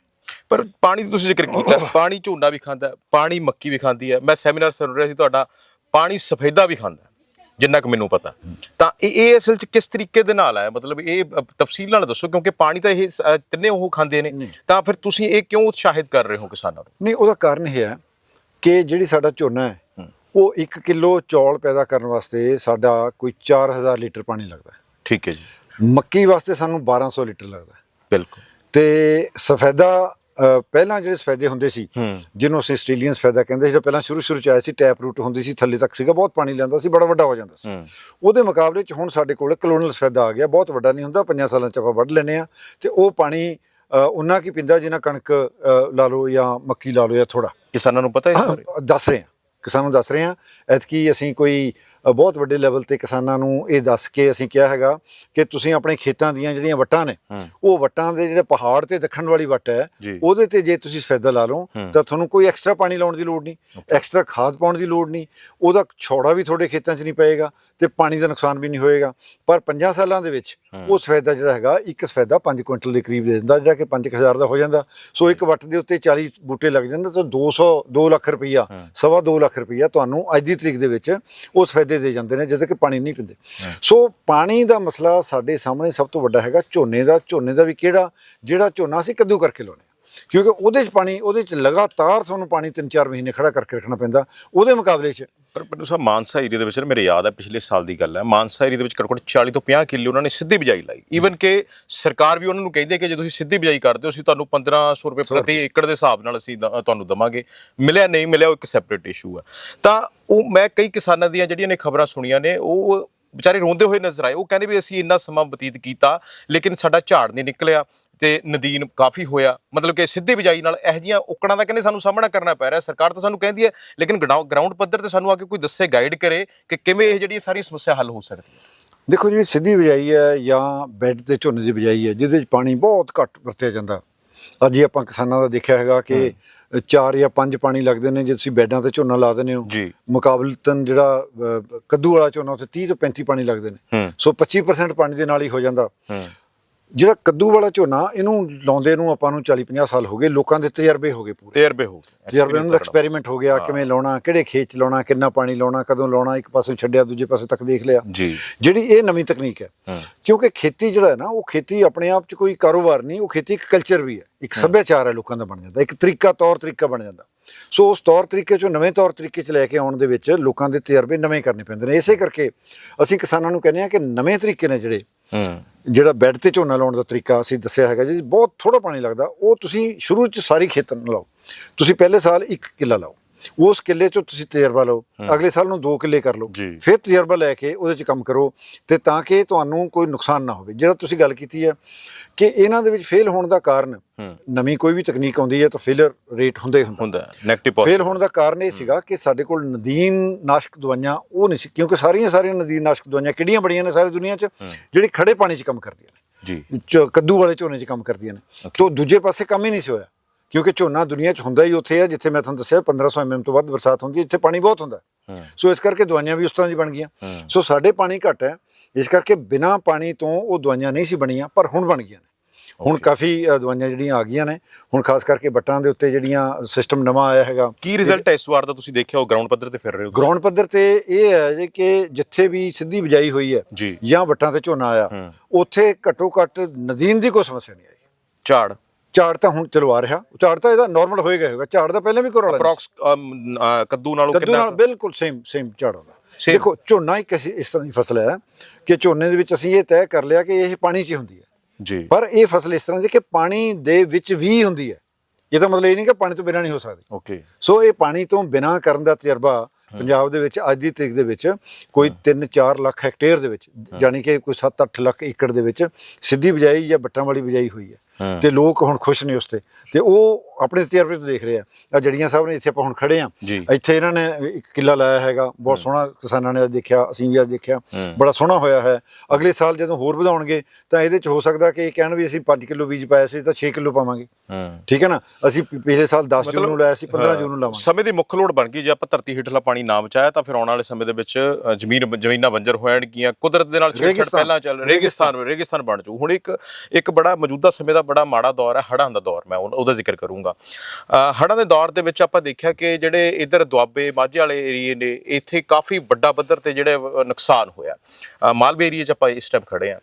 S1: ਪਰ ਪਾਣੀ ਦੀ ਤੁਸੀਂ ਜ਼ਿਕਰ ਕੀਤਾ ਪਾਣੀ ਝੋਨਾ ਵੀ ਖਾਂਦਾ ਪਾਣੀ ਮੱਕੀ ਵੀ ਖਾਂਦੀ ਹੈ। ਮੈਂ ਸੈਮੀਨਾਰ ਸੁਣ ਰਿਹਾ ਸੀ ਤੁਹਾਡਾ ਪਾਣੀ ਸਫੈਦਾ ਵੀ ਖਾਂਦਾ ਜਿੰਨਾ ਕੁ ਮੈਨੂੰ ਪਤਾ। ਤਾਂ ਇਹ ਇਹ ਅਸਲ 'ਚ ਕਿਸ ਤਰੀਕੇ ਦੇ ਨਾਲ ਹੈ ਮਤਲਬ ਇਹ ਤਫਸੀਲ ਨਾਲ ਦੱਸੋ ਕਿਉਂਕਿ ਪਾਣੀ ਤਾਂ ਇਹ ਤਿੰਨੇ ਉਹ ਖਾਂਦੇ ਨੇ। ਤਾਂ ਫਿਰ ਤੁਸੀਂ ਇਹ ਕਿਉਂ ਉਤਸ਼ਾਹਿਤ ਕਰ ਰਹੇ ਹੋ ਕਿਸਾਨਾਂ ਨੂੰ?
S2: ਨਹੀਂ ਉਹਦਾ ਕਾਰਨ ਇਹ ਹੈ ਕਿ ਜਿਹੜੀ ਸਾਡਾ ਝੋਨਾ ਹੈ ਉਹ 1 ਕਿਲੋ ਚੌਲ ਪੈਦਾ ਕਰਨ ਵਾਸਤੇ ਸਾਡਾ ਕੋਈ 4000 ਲੀਟਰ ਪਾਣੀ ਲੱਗਦਾ ਹੈ।
S1: ਠੀਕ ਹੈ ਜੀ।
S2: ਮੱਕੀ ਵਾਸਤੇ ਸਾਨੂੰ 1200 ਲੀਟਰ ਲੱਗਦਾ
S1: ਬਿਲਕੁਲ।
S2: ਤੇ ਸਫੈਦਾ ਪਹਿਲਾਂ ਜਿਹੜੇ ਸਫੈਦੇ ਹੁੰਦੇ ਸੀ
S1: ਹੂੰ।
S2: ਜਿਹਨੂੰ ਅਸੀਂ ਆਸਟ੍ਰੇਲੀਅਨ ਸਫੈਦਾ ਕਹਿੰਦੇ ਸੀ ਜਿਹੜਾ ਪਹਿਲਾਂ ਸ਼ੁਰੂ ਸ਼ੁਰੂ ਚ ਆਇਆ ਸੀ ਟੈਪ ਰੂਟ ਹੁੰਦੀ ਸੀ ਥੱਲੇ ਤੱਕ ਸੀਗਾ ਬਹੁਤ ਪਾਣੀ ਲੈਂਦਾ ਸੀ ਬੜਾ ਵੱਡਾ ਹੋ ਜਾਂਦਾ ਸੀ।
S1: ਹੂੰ।
S2: ਉਹਦੇ ਮੁਕਾਬਲੇ ਚ ਹੁਣ ਸਾਡੇ ਕੋਲ ਕਲੋਨਲ ਸਫੈਦਾ ਆ ਗਿਆ ਬਹੁਤ ਵੱਡਾ ਨਹੀਂ ਹੁੰਦਾ ਪੰਜਾਂ ਸਾਲਾਂ ਚ ਆਪਾਂ ਵੱਢ ਲੈਨੇ ਆ ਤੇ ਉਹ ਪਾਣੀ ਉਨਾ ਕੀ ਪਿੰਦਾ ਜਿੰਨਾ ਕਣਕ ਲਾ ਲਓ ਜਾਂ ਮੱਕੀ ਲਾ ਲਓ ਜਾਂ ਥੋੜਾ
S1: ਕਿਸਾਨਾਂ ਨੂੰ ਪਤਾ ਬਾਰੇ?
S2: ਦੱਸ ਰਹੇ ਹਾਂ ਕਿਸਾਨਾਂ ਨੂੰ ਦੱਸ ਰਹੇ ਹਾਂ ਐਤਕੀ ਅਸੀਂ ਕੋਈ ਬਹੁਤ ਵੱਡੇ ਲੈਵਲ ਤੇ ਕਿਸਾਨਾਂ ਨੂੰ ਇਹ ਦੱਸ ਕੇ ਅਸੀਂ ਕਿਹਾ ਹੈਗਾ ਕਿ ਤੁਸੀਂ ਆਪਣੇ ਖੇਤਾਂ ਦੀਆਂ ਜਿਹੜੀਆਂ ਵੱਟਾਂ ਨੇ। ਉਹ ਵੱਟਾਂ ਦੇ ਜਿਹੜੇ ਪਹਾੜ ਤੇ ਦੱਖਣ ਵਾਲੀ ਵੱਟ ਹੈ। ਉਹਦੇ ਤੇ ਜੇ ਤੁਸੀਂ ਸਫੈਦਾ ਲਾ ਲਓ। ਤਾਂ ਤੁਹਾਨੂੰ ਕੋਈ ਐਕਸਟਰਾ ਪਾਣੀ ਲਾਉਣ ਦੀ ਲੋੜ ਨਹੀਂ ਐਕਸਟਰਾ ਖਾਦ ਪਾਉਣ ਦੀ ਲੋੜ ਨਹੀਂ ਉਹਦਾ ਛੋੜਾ ਵੀ ਤੁਹਾਡੇ ਖੇਤਾਂ 'ਚ ਨਹੀਂ ਪਏਗਾ ਤੇ ਪਾਣੀ ਦਾ ਨੁਕਸਾਨ ਵੀ ਨਹੀਂ ਹੋਏਗਾ। ਪਰ 5 ਸਾਲਾਂ ਦੇ ਵਿੱਚ ਉਹ ਸਫੈਦਾ ਜਿਹੜਾ ਹੈਗਾ ਇੱਕ ਸਫੈਦਾ 5 ਕੁਇੰਟਲ ਦੇ ਕਰੀਬ ਦੇ ਦਿੰਦਾ ਜਿਹੜਾ ਕਿ 5000 ਦਾ ਹੋ ਜਾਂਦਾ। ਸੋ ਇੱਕ ਵੱਟ ਦੇ ਉੱਤੇ 40 ਬੂਟੇ ਲੱਗ ਜਾਂਦੇ ਤਾਂ 200 2 ਲੱਖ ਰੁਪਈਆ ਸਵਾ 2 ਲੱਖ ਰੁਪਈਆ ਤੁਹਾਨੂੰ ਅੱਜ ਦੀ ਤਰੀਕ ਦੇ ਵਿੱਚ ਉਹ ਸਫੈਦੇ ਦੇ ਜਾਂਦੇ ਨੇ ਜਦੋਂ ਕਿ ਪਾਣੀ ਨਹੀਂ ਪਿੰਦੇ। ਸੋ ਪਾਣੀ ਦਾ ਮਸਲਾ ਸਾਡੇ ਸਾਹਮਣੇ ਸਭ ਤੋਂ ਵੱਡਾ ਹੈਗਾ ਝੋਨੇ ਦਾ। ਝੋਨੇ ਦਾ ਵੀ ਕਿਹੜਾ? ਜਿਹੜਾ ਝੋਨਾ ਅਸੀਂ ਕੱਦੂ ਕਰਕੇ ਲਾਉਣੇ। ਕਿਉਂਕਿ ਉਹਦੇ 'ਚ ਪਾਣੀ ਉਹਦੇ 'ਚ ਲਗਾਤਾਰ ਤੁਹਾਨੂੰ ਪਾਣੀ 3-4 ਮਹੀਨੇ ਖੜਾ ਕਰਕੇ ਰੱਖਣਾ ਪੈਂਦਾ ਉਹਦੇ ਮੁਕਾਬਲੇ 'ਚ।
S1: ਪਰ ਮੈਨੂੰ ਸਾਹਿਬ ਮਾਨਸਾ ਏਰੀਆ ਦੇ ਵਿੱਚ ਮੇਰੇ ਯਾਦ ਹੈ ਪਿਛਲੇ ਸਾਲ ਦੀ ਗੱਲ ਹੈ ਮਾਨਸਾ ਏਰੀਆ ਦੇ ਵਿੱਚ ਘੱਟੋ ਘੱਟ 40 ਤੋਂ 50 ਕਿੱਲੇ ਉਹਨਾਂ ਨੇ ਸਿੱਧੀ ਬਿਜਾਈ ਲਾਈ। ਈਵਨ ਕਿ ਸਰਕਾਰ ਵੀ ਉਹਨਾਂ ਨੂੰ ਕਹਿੰਦੀ ਹੈ ਕਿ ਜੇ ਤੁਸੀਂ ਸਿੱਧੀ ਬਿਜਾਈ ਕਰਦੇ ਹੋ ਅਸੀਂ ਤੁਹਾਨੂੰ 1500 ਰੁਪਏ ਪ੍ਰਤੀ ਏਕੜ ਦੇ ਹਿਸਾਬ ਨਾਲ ਅਸੀਂ ਤੁਹਾਨੂੰ ਦਵਾਂਗੇ। ਮਿਲਿਆ ਨਹੀਂ ਮਿਲਿਆ ਉਹ ਇੱਕ ਸੈਪਰੇਟ ਇਸ਼ੂ ਹੈ ਤਾਂ ਉਹ ਮੈਂ ਕਈ ਕਿਸਾਨਾਂ ਦੀਆਂ ਜਿਹੜੀਆਂ ਨੇ ਖਬਰਾਂ ਸੁਣੀਆਂ ਨੇ ਉਹ ਵਿਚਾਰੇ ਰੋਂਦੇ ਹੋਏ ਨਜ਼ਰ ਆਏ। ਉਹ ਕਹਿੰਦੇ ਵੀ ਅਸੀਂ ਇੰਨਾ ਸਮਾਂ ਬਤੀਤ ਕੀਤਾ ਲੇਕਿਨ ਸਾਡਾ ਝਾੜ ਨਹੀਂ ਨਿਕਲਿਆ। ਤੇ ਨਦੀਨ ਕਾਫੀ ਹੋਇਆ। ਮਤਲਬ ਕਿ ਸਿੱਧੀ ਬਿਜਾਈ ਨਾਲ ਇਹੋ ਜਿਹੀਆਂ ਔਕੜਾਂ ਦਾ ਕਹਿੰਦੇ ਸਾਨੂੰ ਸਾਹਮਣਾ ਕਰਨਾ ਪੈ ਰਿਹਾ। ਸਰਕਾਰ ਤਾਂ ਸਾਨੂੰ ਕਹਿੰਦੀ ਹੈ ਲੇਕਿਨ ਗਰਾਊਂਡ ਪੱਧਰ ਤੇ ਸਾਨੂੰ ਆ ਕੇ ਕੋਈ ਦੱਸੇ ਗਾਈਡ ਕਰੇ ਕਿ ਕਿਵੇਂ ਇਹ ਜਿਹੜੀ ਸਾਰੀ ਸਮੱਸਿਆ ਹੱਲ ਹੋ ਸਕਦੀ ਹੈ।
S2: ਦੇਖੋ ਜਿਹੜੀ ਸਿੱਧੀ ਬਿਜਾਈ ਹੈ ਜਾਂ ਬੈੱਡ ਤੇ ਝੋਨੇ ਦੀ ਬਿਜਾਈ ਹੈ ਜਿਹਦੇ 'ਚ ਪਾਣੀ ਬਹੁਤ ਘੱਟ ਵਰਤਿਆ ਜਾਂਦਾ। ਅੱਜ ਹੀ ਆਪਾਂ ਕਿਸਾਨਾਂ ਦਾ ਦੇਖਿਆ ਹੈਗਾ ਕਿ ਚਾਰ ਜਾਂ ਪੰਜ ਪਾਣੀ ਲੱਗਦੇ ਨੇ ਜੇ ਤੁਸੀਂ ਬੈੱਡਾਂ ਤੇ ਝੋਨਾ ਲਾ ਦਿੰਦੇ ਹੋ
S1: ਜੀ।
S2: ਮੁਕਾਬਲਤਨ ਜਿਹੜਾ ਕੱਦੂ ਵਾਲਾ ਝੋਨਾ ਉੱਥੇ 30 ਤੋਂ 35 ਪਾਣੀ ਲੱਗਦੇ ਨੇ। ਸੋ 25% ਪਾਣੀ ਦੇ ਨਾਲ ਹੀ ਹੋ ਜਾਂਦਾ। ਜਿਹੜਾ ਕੱਦੂ ਵਾਲਾ ਝੋਨਾ ਇਹਨੂੰ ਲਾਉਂਦੇ ਨੂੰ ਆਪਾਂ ਨੂੰ 40 50 ਸਾਲ ਹੋ ਗਏ ਲੋਕਾਂ ਦੇ ਤਜਰਬੇ ਹੋ ਗਏ ਪੂਰੇ।
S1: ਤਜਰਬੇ ਹੋ ਗਏ
S2: ਤਜਰਬੇ ਉਹਨਾਂ ਦਾ ਐਕਸਪੈਰੀਮੈਂਟ ਹੋ ਗਿਆ ਕਿਵੇਂ ਲਾਉਣਾ ਕਿਹੜੇ ਖੇਤ ਚ ਲਾਉਣਾ ਕਿੰਨਾ ਪਾਣੀ ਲਾਉਣਾ ਕਦੋਂ ਲਾਉਣਾ ਇੱਕ ਪਾਸੇ ਛੱਡਿਆ ਦੂਜੇ ਪਾਸੇ ਤੱਕ ਦੇਖ ਲਿਆ।
S1: ਜੀ।
S2: ਜਿਹੜੀ ਇਹ ਨਵੀਂ ਤਕਨੀਕ ਹੈ ਕਿਉਂਕਿ ਖੇਤੀ ਜਿਹੜਾ ਹੈ ਨਾ ਉਹ ਖੇਤੀ ਆਪਣੇ ਆਪ 'ਚ ਕੋਈ ਕਾਰੋਬਾਰ ਨਹੀਂ ਉਹ ਖੇਤੀ ਇੱਕ ਕਲਚਰ ਵੀ ਹੈ। ਇੱਕ ਸੱਭਿਆਚਾਰ ਹੈ ਲੋਕਾਂ ਦਾ ਬਣ ਜਾਂਦਾ ਇੱਕ ਤਰੀਕਾ ਤੌਰ ਤਰੀਕਾ ਬਣ ਜਾਂਦਾ। ਸੋ ਉਸ ਤੌਰ ਤਰੀਕੇ 'ਚੋਂ ਨਵੇਂ ਤੌਰ ਤਰੀਕੇ 'ਚ ਲੈ ਕੇ ਆਉਣ ਦੇ ਵਿੱਚ ਲੋਕਾਂ ਦੇ ਤਜਰਬੇ ਨਵੇਂ ਕਰਨੇ ਪੈਂਦੇ ਨੇ। ਇਸੇ ਕਰਕੇ ਅਸੀਂ ਕਿਸਾਨਾਂ ਨੂੰ ਕਹਿੰਦੇ ਹਾਂ ਕਿ ਨਵੇਂ ਤਰੀਕੇ ਨੇ ਜਿਹੜੇ ਜਿਹੜਾ ਬੈੱਡ ਤੇ ਝੋਨਾ ਲਾਉਣ ਦਾ ਤਰੀਕਾ ਅਸੀਂ ਦੱਸਿਆ ਹੈਗਾ ਜੀ, ਬਹੁਤ ਥੋੜਾ ਪਾਣੀ ਲੱਗਦਾ, ਉਹ ਤੁਸੀਂ ਸ਼ੁਰੂ 'ਚ ਸਾਰੀ ਖੇਤ ਨੂੰ ਲਾਓ। ਤੁਸੀਂ ਪਹਿਲੇ ਸਾਲ ਇੱਕ ਕਿੱਲਾ ਲਾਓ। ਉਸ ਕਿੱਲੇ 'ਚੋਂ ਤੁਸੀਂ ਤਜਰਬਾ ਲਓ। ਅਗਲੇ ਸਾਲ ਨੂੰ ਦੋ ਕਿੱਲੇ ਕਰ ਲਓ। ਫਿਰ ਤਜਰਬਾ ਲੈ ਕੇ ਉਹਦੇ 'ਚ ਕੰਮ ਕਰੋ ਤੇ ਤਾਂ ਕਿ ਤੁਹਾਨੂੰ ਕੋਈ ਨੁਕਸਾਨ ਨਾ ਹੋਵੇ। ਜਿਹੜਾ ਤੁਸੀਂ ਗੱਲ ਕੀਤੀ ਹੈ ਕਿ ਇਹਨਾਂ ਦੇ ਵਿੱਚ ਫੇਲ ਹੋਣ ਦਾ ਕਾਰਨ ਨਵੀਂ ਕੋਈ ਵੀ ਤਕਨੀਕ ਆਉਂਦੀ ਹੈ ਤਾਂ ਫੇਲਰ ਰੇਟ ਹੁੰਦਾ ਹੁੰਦਾ।
S1: ਹੁੰਦਾ ਨੈਗੇਟਿਵ
S2: ਫੇਲ
S1: ਪੋਜ਼ਿਟਿਵ
S2: ਹੋਣ ਦਾ ਕਾਰਨ ਇਹ ਸੀਗਾ ਕਿ ਸਾਡੇ ਕੋਲ ਨਦੀਨ ਨਾਸ਼ਕ ਦਵਾਈਆਂ ਉਹ ਨਹੀਂ ਸੀ ਕਿਉਂਕਿ ਸਾਰੀਆਂ ਸਾਰੀਆਂ ਨਦੀਨ ਨਾਸ਼ਕ ਦਵਾਈਆਂ ਕਿਹੜੀਆਂ ਬੜੀਆਂ ਨੇ ਸਾਰੀ ਦੁਨੀਆ 'ਚ? ਜਿਹੜੀ ਖੜੇ ਪਾਣੀ 'ਚ ਕੰਮ ਕਰਦੀਆਂ ਨੇ।
S1: ਜੀ।
S2: ਕੱਦੂ ਵਾਲੇ ਝੋਨੇ 'ਚ ਕੰਮ ਕਰਦੀਆਂ ਨੇ। ਤੋਂ ਦੂਜੇ ਪਾਸੇ ਕੰਮ ਹੀ ਨਹੀਂ ਸੀ ਹੋਇਆ। ਕਿਉਂਕਿ ਝੋਨਾ ਦੁਨੀਆ 'ਚ ਹੁੰਦਾ ਹੀ ਉੱਥੇ ਹੈ ਜਿੱਥੇ ਮੈਂ ਤੁਹਾਨੂੰ ਦੱਸਿਆ 1500 ਐਮਐਮ ਤੋਂ ਵੱਧ ਬਰਸਾਤ ਹੁੰਦੀ ਹੈ ਇੱਥੇ ਪਾਣੀ ਬਹੁਤ ਹੁੰਦਾ। ਸੋ ਇਸ ਕਰਕੇ ਦਵਾਈਆਂ ਵੀ ਉਸ ਤਰ੍ਹਾਂ ਦੀ ਬਣ ਗਈਆਂ। ਸੋ ਸਾਡੇ ਪਾਣੀ ਘੱਟ ਹੈ ਇਸ ਕਰਕੇ ਬਿਨਾ ਪਾਣੀ ਤੋਂ ਉਹ ਦਵਾਈਆਂ ਨਹੀਂ ਸੀ ਬਣੀਆਂ ਪਰ ਹੁਣ ਬਣ ਗਈਆਂ ਨੇ। ਹੁਣ ਕਾਫੀ ਦਵਾਈਆਂ ਜਿਹੜੀਆਂ ਆ ਗਈਆਂ ਨੇ ਹੁਣ ਖਾਸ ਕਰਕੇ ਬੱਟਾਂ ਦੇ ਉੱਤੇ ਜਿਹੜੀਆਂ ਸਿਸਟਮ ਨਵਾਂ ਆਇਆ ਹੈਗਾ।
S1: ਕੀ ਰਿਜ਼ਲਟ ਹੈ ਇਸ ਵਾਰ ਦਾ ਤੁਸੀਂ ਦੇਖਿਆ ਹੋ ਗਰਾਊਂਡ ਪੱਧਰ ਤੇ ਫਿਰ ਰਹੇ ਹੋ?
S2: ਗਰਾਊਂਡ ਪੱਧਰ ਤੇ ਇਹ ਹੈ ਜੀ ਕਿ ਜਿੱਥੇ ਵੀ ਸਿੱਧੀ ਬਿਜਾਈ ਹੋਈ ਹੈ
S1: ਜੀ।
S2: ਵੱਟਾਂ ਤੇ ਝੋਨਾ ਆਇਆ। ਉੱਥੇ ਘੱਟੋ ਘੱਟ ਨਦੀਨ ਦੀ ਕੋਈ ਸਮੱਸਿਆ ਨਹੀਂ ਆਈ।
S1: ਝਾੜ।
S2: ਝਾੜ ਤਾਂ ਹੁਣ ਚਲੋ ਆ ਰਿਹਾ। ਝਾੜ ਤਾਂ ਇਹਦਾ ਨਾਰਮਲ ਹੋਏਗਾ ਹੋਏਗਾ। ਝਾੜ ਦਾ ਪਹਿਲਾਂ ਵੀ ਕਰੋਲਾ
S1: ਅਪਰੋਕਸ ਕੱਦੂ ਨਾਲੋਂ
S2: ਕੱਦੂ ਨਾਲ ਬਿਲਕੁਲ ਸੇਮ ਸੇਮ ਝਾੜ
S1: Same।
S2: ਦੇਖੋ ਝੋਨਾ ਇੱਕ ਇਸ ਤਰ੍ਹਾਂ ਦੀ ਫਸਲ ਹੈ ਕਿ ਝੋਨੇ ਦੇ ਵਿੱਚ ਅਸੀਂ ਇਹ ਤੈਅ ਕਰ ਲਿਆ ਕਿ ਇਹ ਪਾਣੀ 'ਚ ਹੁੰਦੀ ਹੈ।
S1: ਜੀ।
S2: ਪਰ ਇਹ ਫਸਲ ਇਸ ਤਰ੍ਹਾਂ ਦੀ ਕਿ ਪਾਣੀ ਦੇ ਵਿੱਚ ਵੀ ਹੁੰਦੀ ਹੈ। ਇਹ ਤਾਂ ਮਤਲਬ ਇਹ ਨਹੀਂ ਕਿ ਪਾਣੀ ਤੋਂ ਬਿਨਾਂ ਨਹੀਂ ਹੋ ਸਕਦੀ।
S1: ਓਕੇ
S2: ਸੋ ਇਹ ਪਾਣੀ ਤੋਂ ਬਿਨਾਂ ਕਰਨ ਦਾ ਤਜਰਬਾ ਪੰਜਾਬ ਦੇ ਵਿੱਚ ਅੱਜ ਦੀ ਤਰੀਕ ਦੇ ਵਿੱਚ ਕੋਈ 3-4 ਲੱਖ ਹੈਕਟੇਅਰ ਦੇ ਵਿੱਚ ਯਾਨੀ ਕਿ ਕੋਈ 7-8 ਲੱਖ ਏਕੜ ਦੇ ਵਿੱਚ ਸਿੱਧੀ ਬਿਜਾਈ ਜਾਂ ਬੱਟਾਂ ਵਾਲੀ ਬਿਜਾਈ ਹੋਈ ਹੈ। ਤੇ ਲੋਕ ਹੁਣ ਖੁਸ਼ ਨੇ ਉਸ ਤੇ। ਤੇ ਉਹ ਆਪਣੇ ਤਜਰਬੇ ਤੋਂ ਦੇਖ ਰਹੇ ਆ। ਆ ਜੜੀਆਂ ਸਾਹਿਬ ਨੇ ਇੱਥੇ ਆਪਾਂ ਹੁਣ ਖੜੇ ਆ। ਇੱਥੇ ਇਹਨਾਂ ਨੇ ਇੱਕ ਕਿੱਲਾ ਲਾਇਆ ਹੈਗਾ। ਬਹੁਤ ਸੋਹਣਾ ਕਿਸਾਨਾਂ ਨੇ ਅੱਜ ਦੇਖਿਆ ਅਸੀਂ ਵੀ ਅੱਜ ਦੇਖਿਆ। ਬੜਾ ਸੋਹਣਾ ਹੋਇਆ ਹੈ। ਅਗਲੇ ਸਾਲ ਜਦੋਂ ਹੋਰ ਵਧਾਉਣਗੇ ਤਾਂ ਇਹਦੇ ਚ ਹੋ ਸਕਦਾ ਕਿ ਇਹ ਕਹਿਣ ਵੀ ਅਸੀਂ 5 ਕਿਲੋ ਬੀਜ ਪਾਇਆ ਸੀ ਤਾਂ 6 ਕਿਲੋ ਪਾਵਾਂਗੇ। ਠੀਕ ਹੈ ਨਾ? ਅਸੀਂ ਪਿਛਲੇ ਸਾਲ 10 ਜੂਨ ਨੂੰ ਲਾਇਆ ਸੀ 15 ਜੂਨ ਨੂੰ ਲਾਵਾਂਗੇ।
S1: ਸਮੇਂ ਦੀ ਮੁੱਖ ਲੋੜ ਬਣ ਗਈ। ਜੇ ਆਪਾਂ ਧਰਤੀ ਹੇਠਲਾ ਪਾਣੀ ਨਾ ਬਚਾਇਆ ਤਾਂ ਫਿਰ ਆਉਣ ਵਾਲੇ ਸਮੇਂ ਦੇ ਵਿੱਚ ਜ਼ਮੀਨ ਜ਼ਮੀਨਾਂ ਬੰਜਰ ਹੋ ਜਾਣਗੀਆਂ। ਕੁਦਰਤ ਦੇ ਨਾਲ ਛੇੜਛਾੜ
S2: ਰੇਗਿਸਤਾਨ।
S1: ਪਹਿਲਾਂ ਚੱਲ ਰੇਗਿਸਤਾਨ ਰੇਗਿਸਤਾਨ ਬਣ ਜੂ ਹੁਣ ਇੱਕ ਇੱਕ ਬੜਾ ਮੌਜੂਦਾ ਸਮੇਂ ਦਾ ਬੜਾ ਮਾੜਾ ਦੌਰ ਹੈ ਹੜ੍ਹਾਂ ਦਾ ਦੌਰ ਮੈਂ ਉਹਦਾ ਜ਼ਿਕਰ ਕਰੂੰਗਾ। ਅ, ਹੜ੍ਹਾਂ ਦੇ ਦੌਰ ਦੇ ਵਿੱਚ ਆਪਾਂ ਦੇਖਿਆ ਕਿ ਜਿਹੜੇ ਇਧਰ ਦੁਆਬੇ ਮਾਝੇ ਵਾਲੇ ਏਰੀਏ ਨੇ ਇੱਥੇ ਕਾਫੀ ਵੱਡਾ ਪੱਧਰ ਤੇ ਜਿਹੜੇ ਨੁਕਸਾਨ ਹੋਇਆ। ਮਾਲਵੇ ਏਰੀਏ 'ਚ ਆਪਾਂ ਇਸ ਟਾਈਮ ਖੜੇ ਆ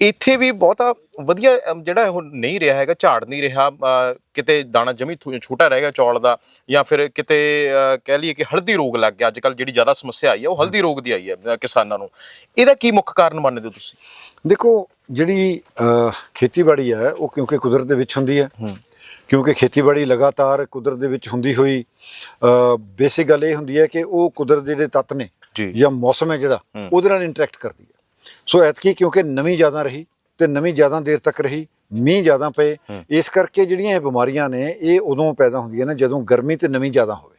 S1: ਇੱਥੇ ਵੀ ਬਹੁਤਾ ਵਧੀਆ ਜਿਹੜਾ ਉਹ ਨਹੀਂ ਰਿਹਾ ਹੈਗਾ ਝਾੜ ਨਹੀਂ ਰਿਹਾ। ਕਿਤੇ ਦਾਣਾ ਜਮੀ ਥੋ- ਛੋਟਾ ਰਹਿ ਗਿਆ ਚੌਲ ਦਾ ਜਾਂ ਫਿਰ ਕਿਤੇ ਕਹਿ ਲਈਏ ਕਿ ਹਲਦੀ ਰੋਗ ਲੱਗ ਗਿਆ। ਅੱਜ ਕੱਲ ਜਿਹੜੀ ਜ਼ਿਆਦਾ ਸਮੱਸਿਆ ਆਈ ਹੈ ਉਹ ਹਲਦੀ ਰੋਗ ਦੀ ਆਈ ਹੈ ਕਿਸਾਨਾਂ ਨੂੰ। ਇਹਦਾ ਕੀ ਮੁੱਖ ਕਾਰਨ ਮੰਨਦੇ ਹੋ ਤੁਸੀਂ?
S2: ਦੇਖੋ ਜਿਹੜੀ ਖੇਤੀਬਾੜੀ ਹੈ ਉਹ ਕਿਉਂਕਿ ਕੁਦਰਤ ਦੇ ਵਿੱਚ ਹੁੰਦੀ ਹੈ। ਕਿਉਂਕਿ ਖੇਤੀਬਾੜੀ ਲਗਾਤਾਰ ਕੁਦਰਤ ਦੇ ਵਿੱਚ ਹੁੰਦੀ ਹੋਈ ਬੇਸਿਕ ਗੱਲ ਇਹ ਹੁੰਦੀ ਹੈ ਕਿ ਉਹ ਕੁਦਰਤ ਦੇ ਜਿਹੜੇ ਤੱਤ ਨੇ
S1: ਜੀ।
S2: ਮੌਸਮ ਹੈ ਜਿਹੜਾ ਉਹਦੇ ਨਾਲ ਇੰਟਰੈਕਟ ਕਰਦੀ ਹੈ। ਸੋ ਐਤਕੀ ਕਿਉਂਕਿ ਨਮੀ ਜ਼ਿਆਦਾ ਰਹੀ ਤੇ ਨਮੀ ਜ਼ਿਆਦਾ ਦੇਰ ਤੱਕ ਰਹੀ ਮੀਂਹ ਜ਼ਿਆਦਾ ਪਏ ਇਸ ਕਰਕੇ ਜਿਹੜੀਆਂ ਇਹ ਬਿਮਾਰੀਆਂ ਨੇ ਇਹ ਉਦੋਂ ਪੈਦਾ ਹੁੰਦੀਆਂ ਨੇ ਜਦੋਂ ਗਰਮੀ ਤੇ ਨਮੀ ਜ਼ਿਆਦਾ ਹੋਵੇ।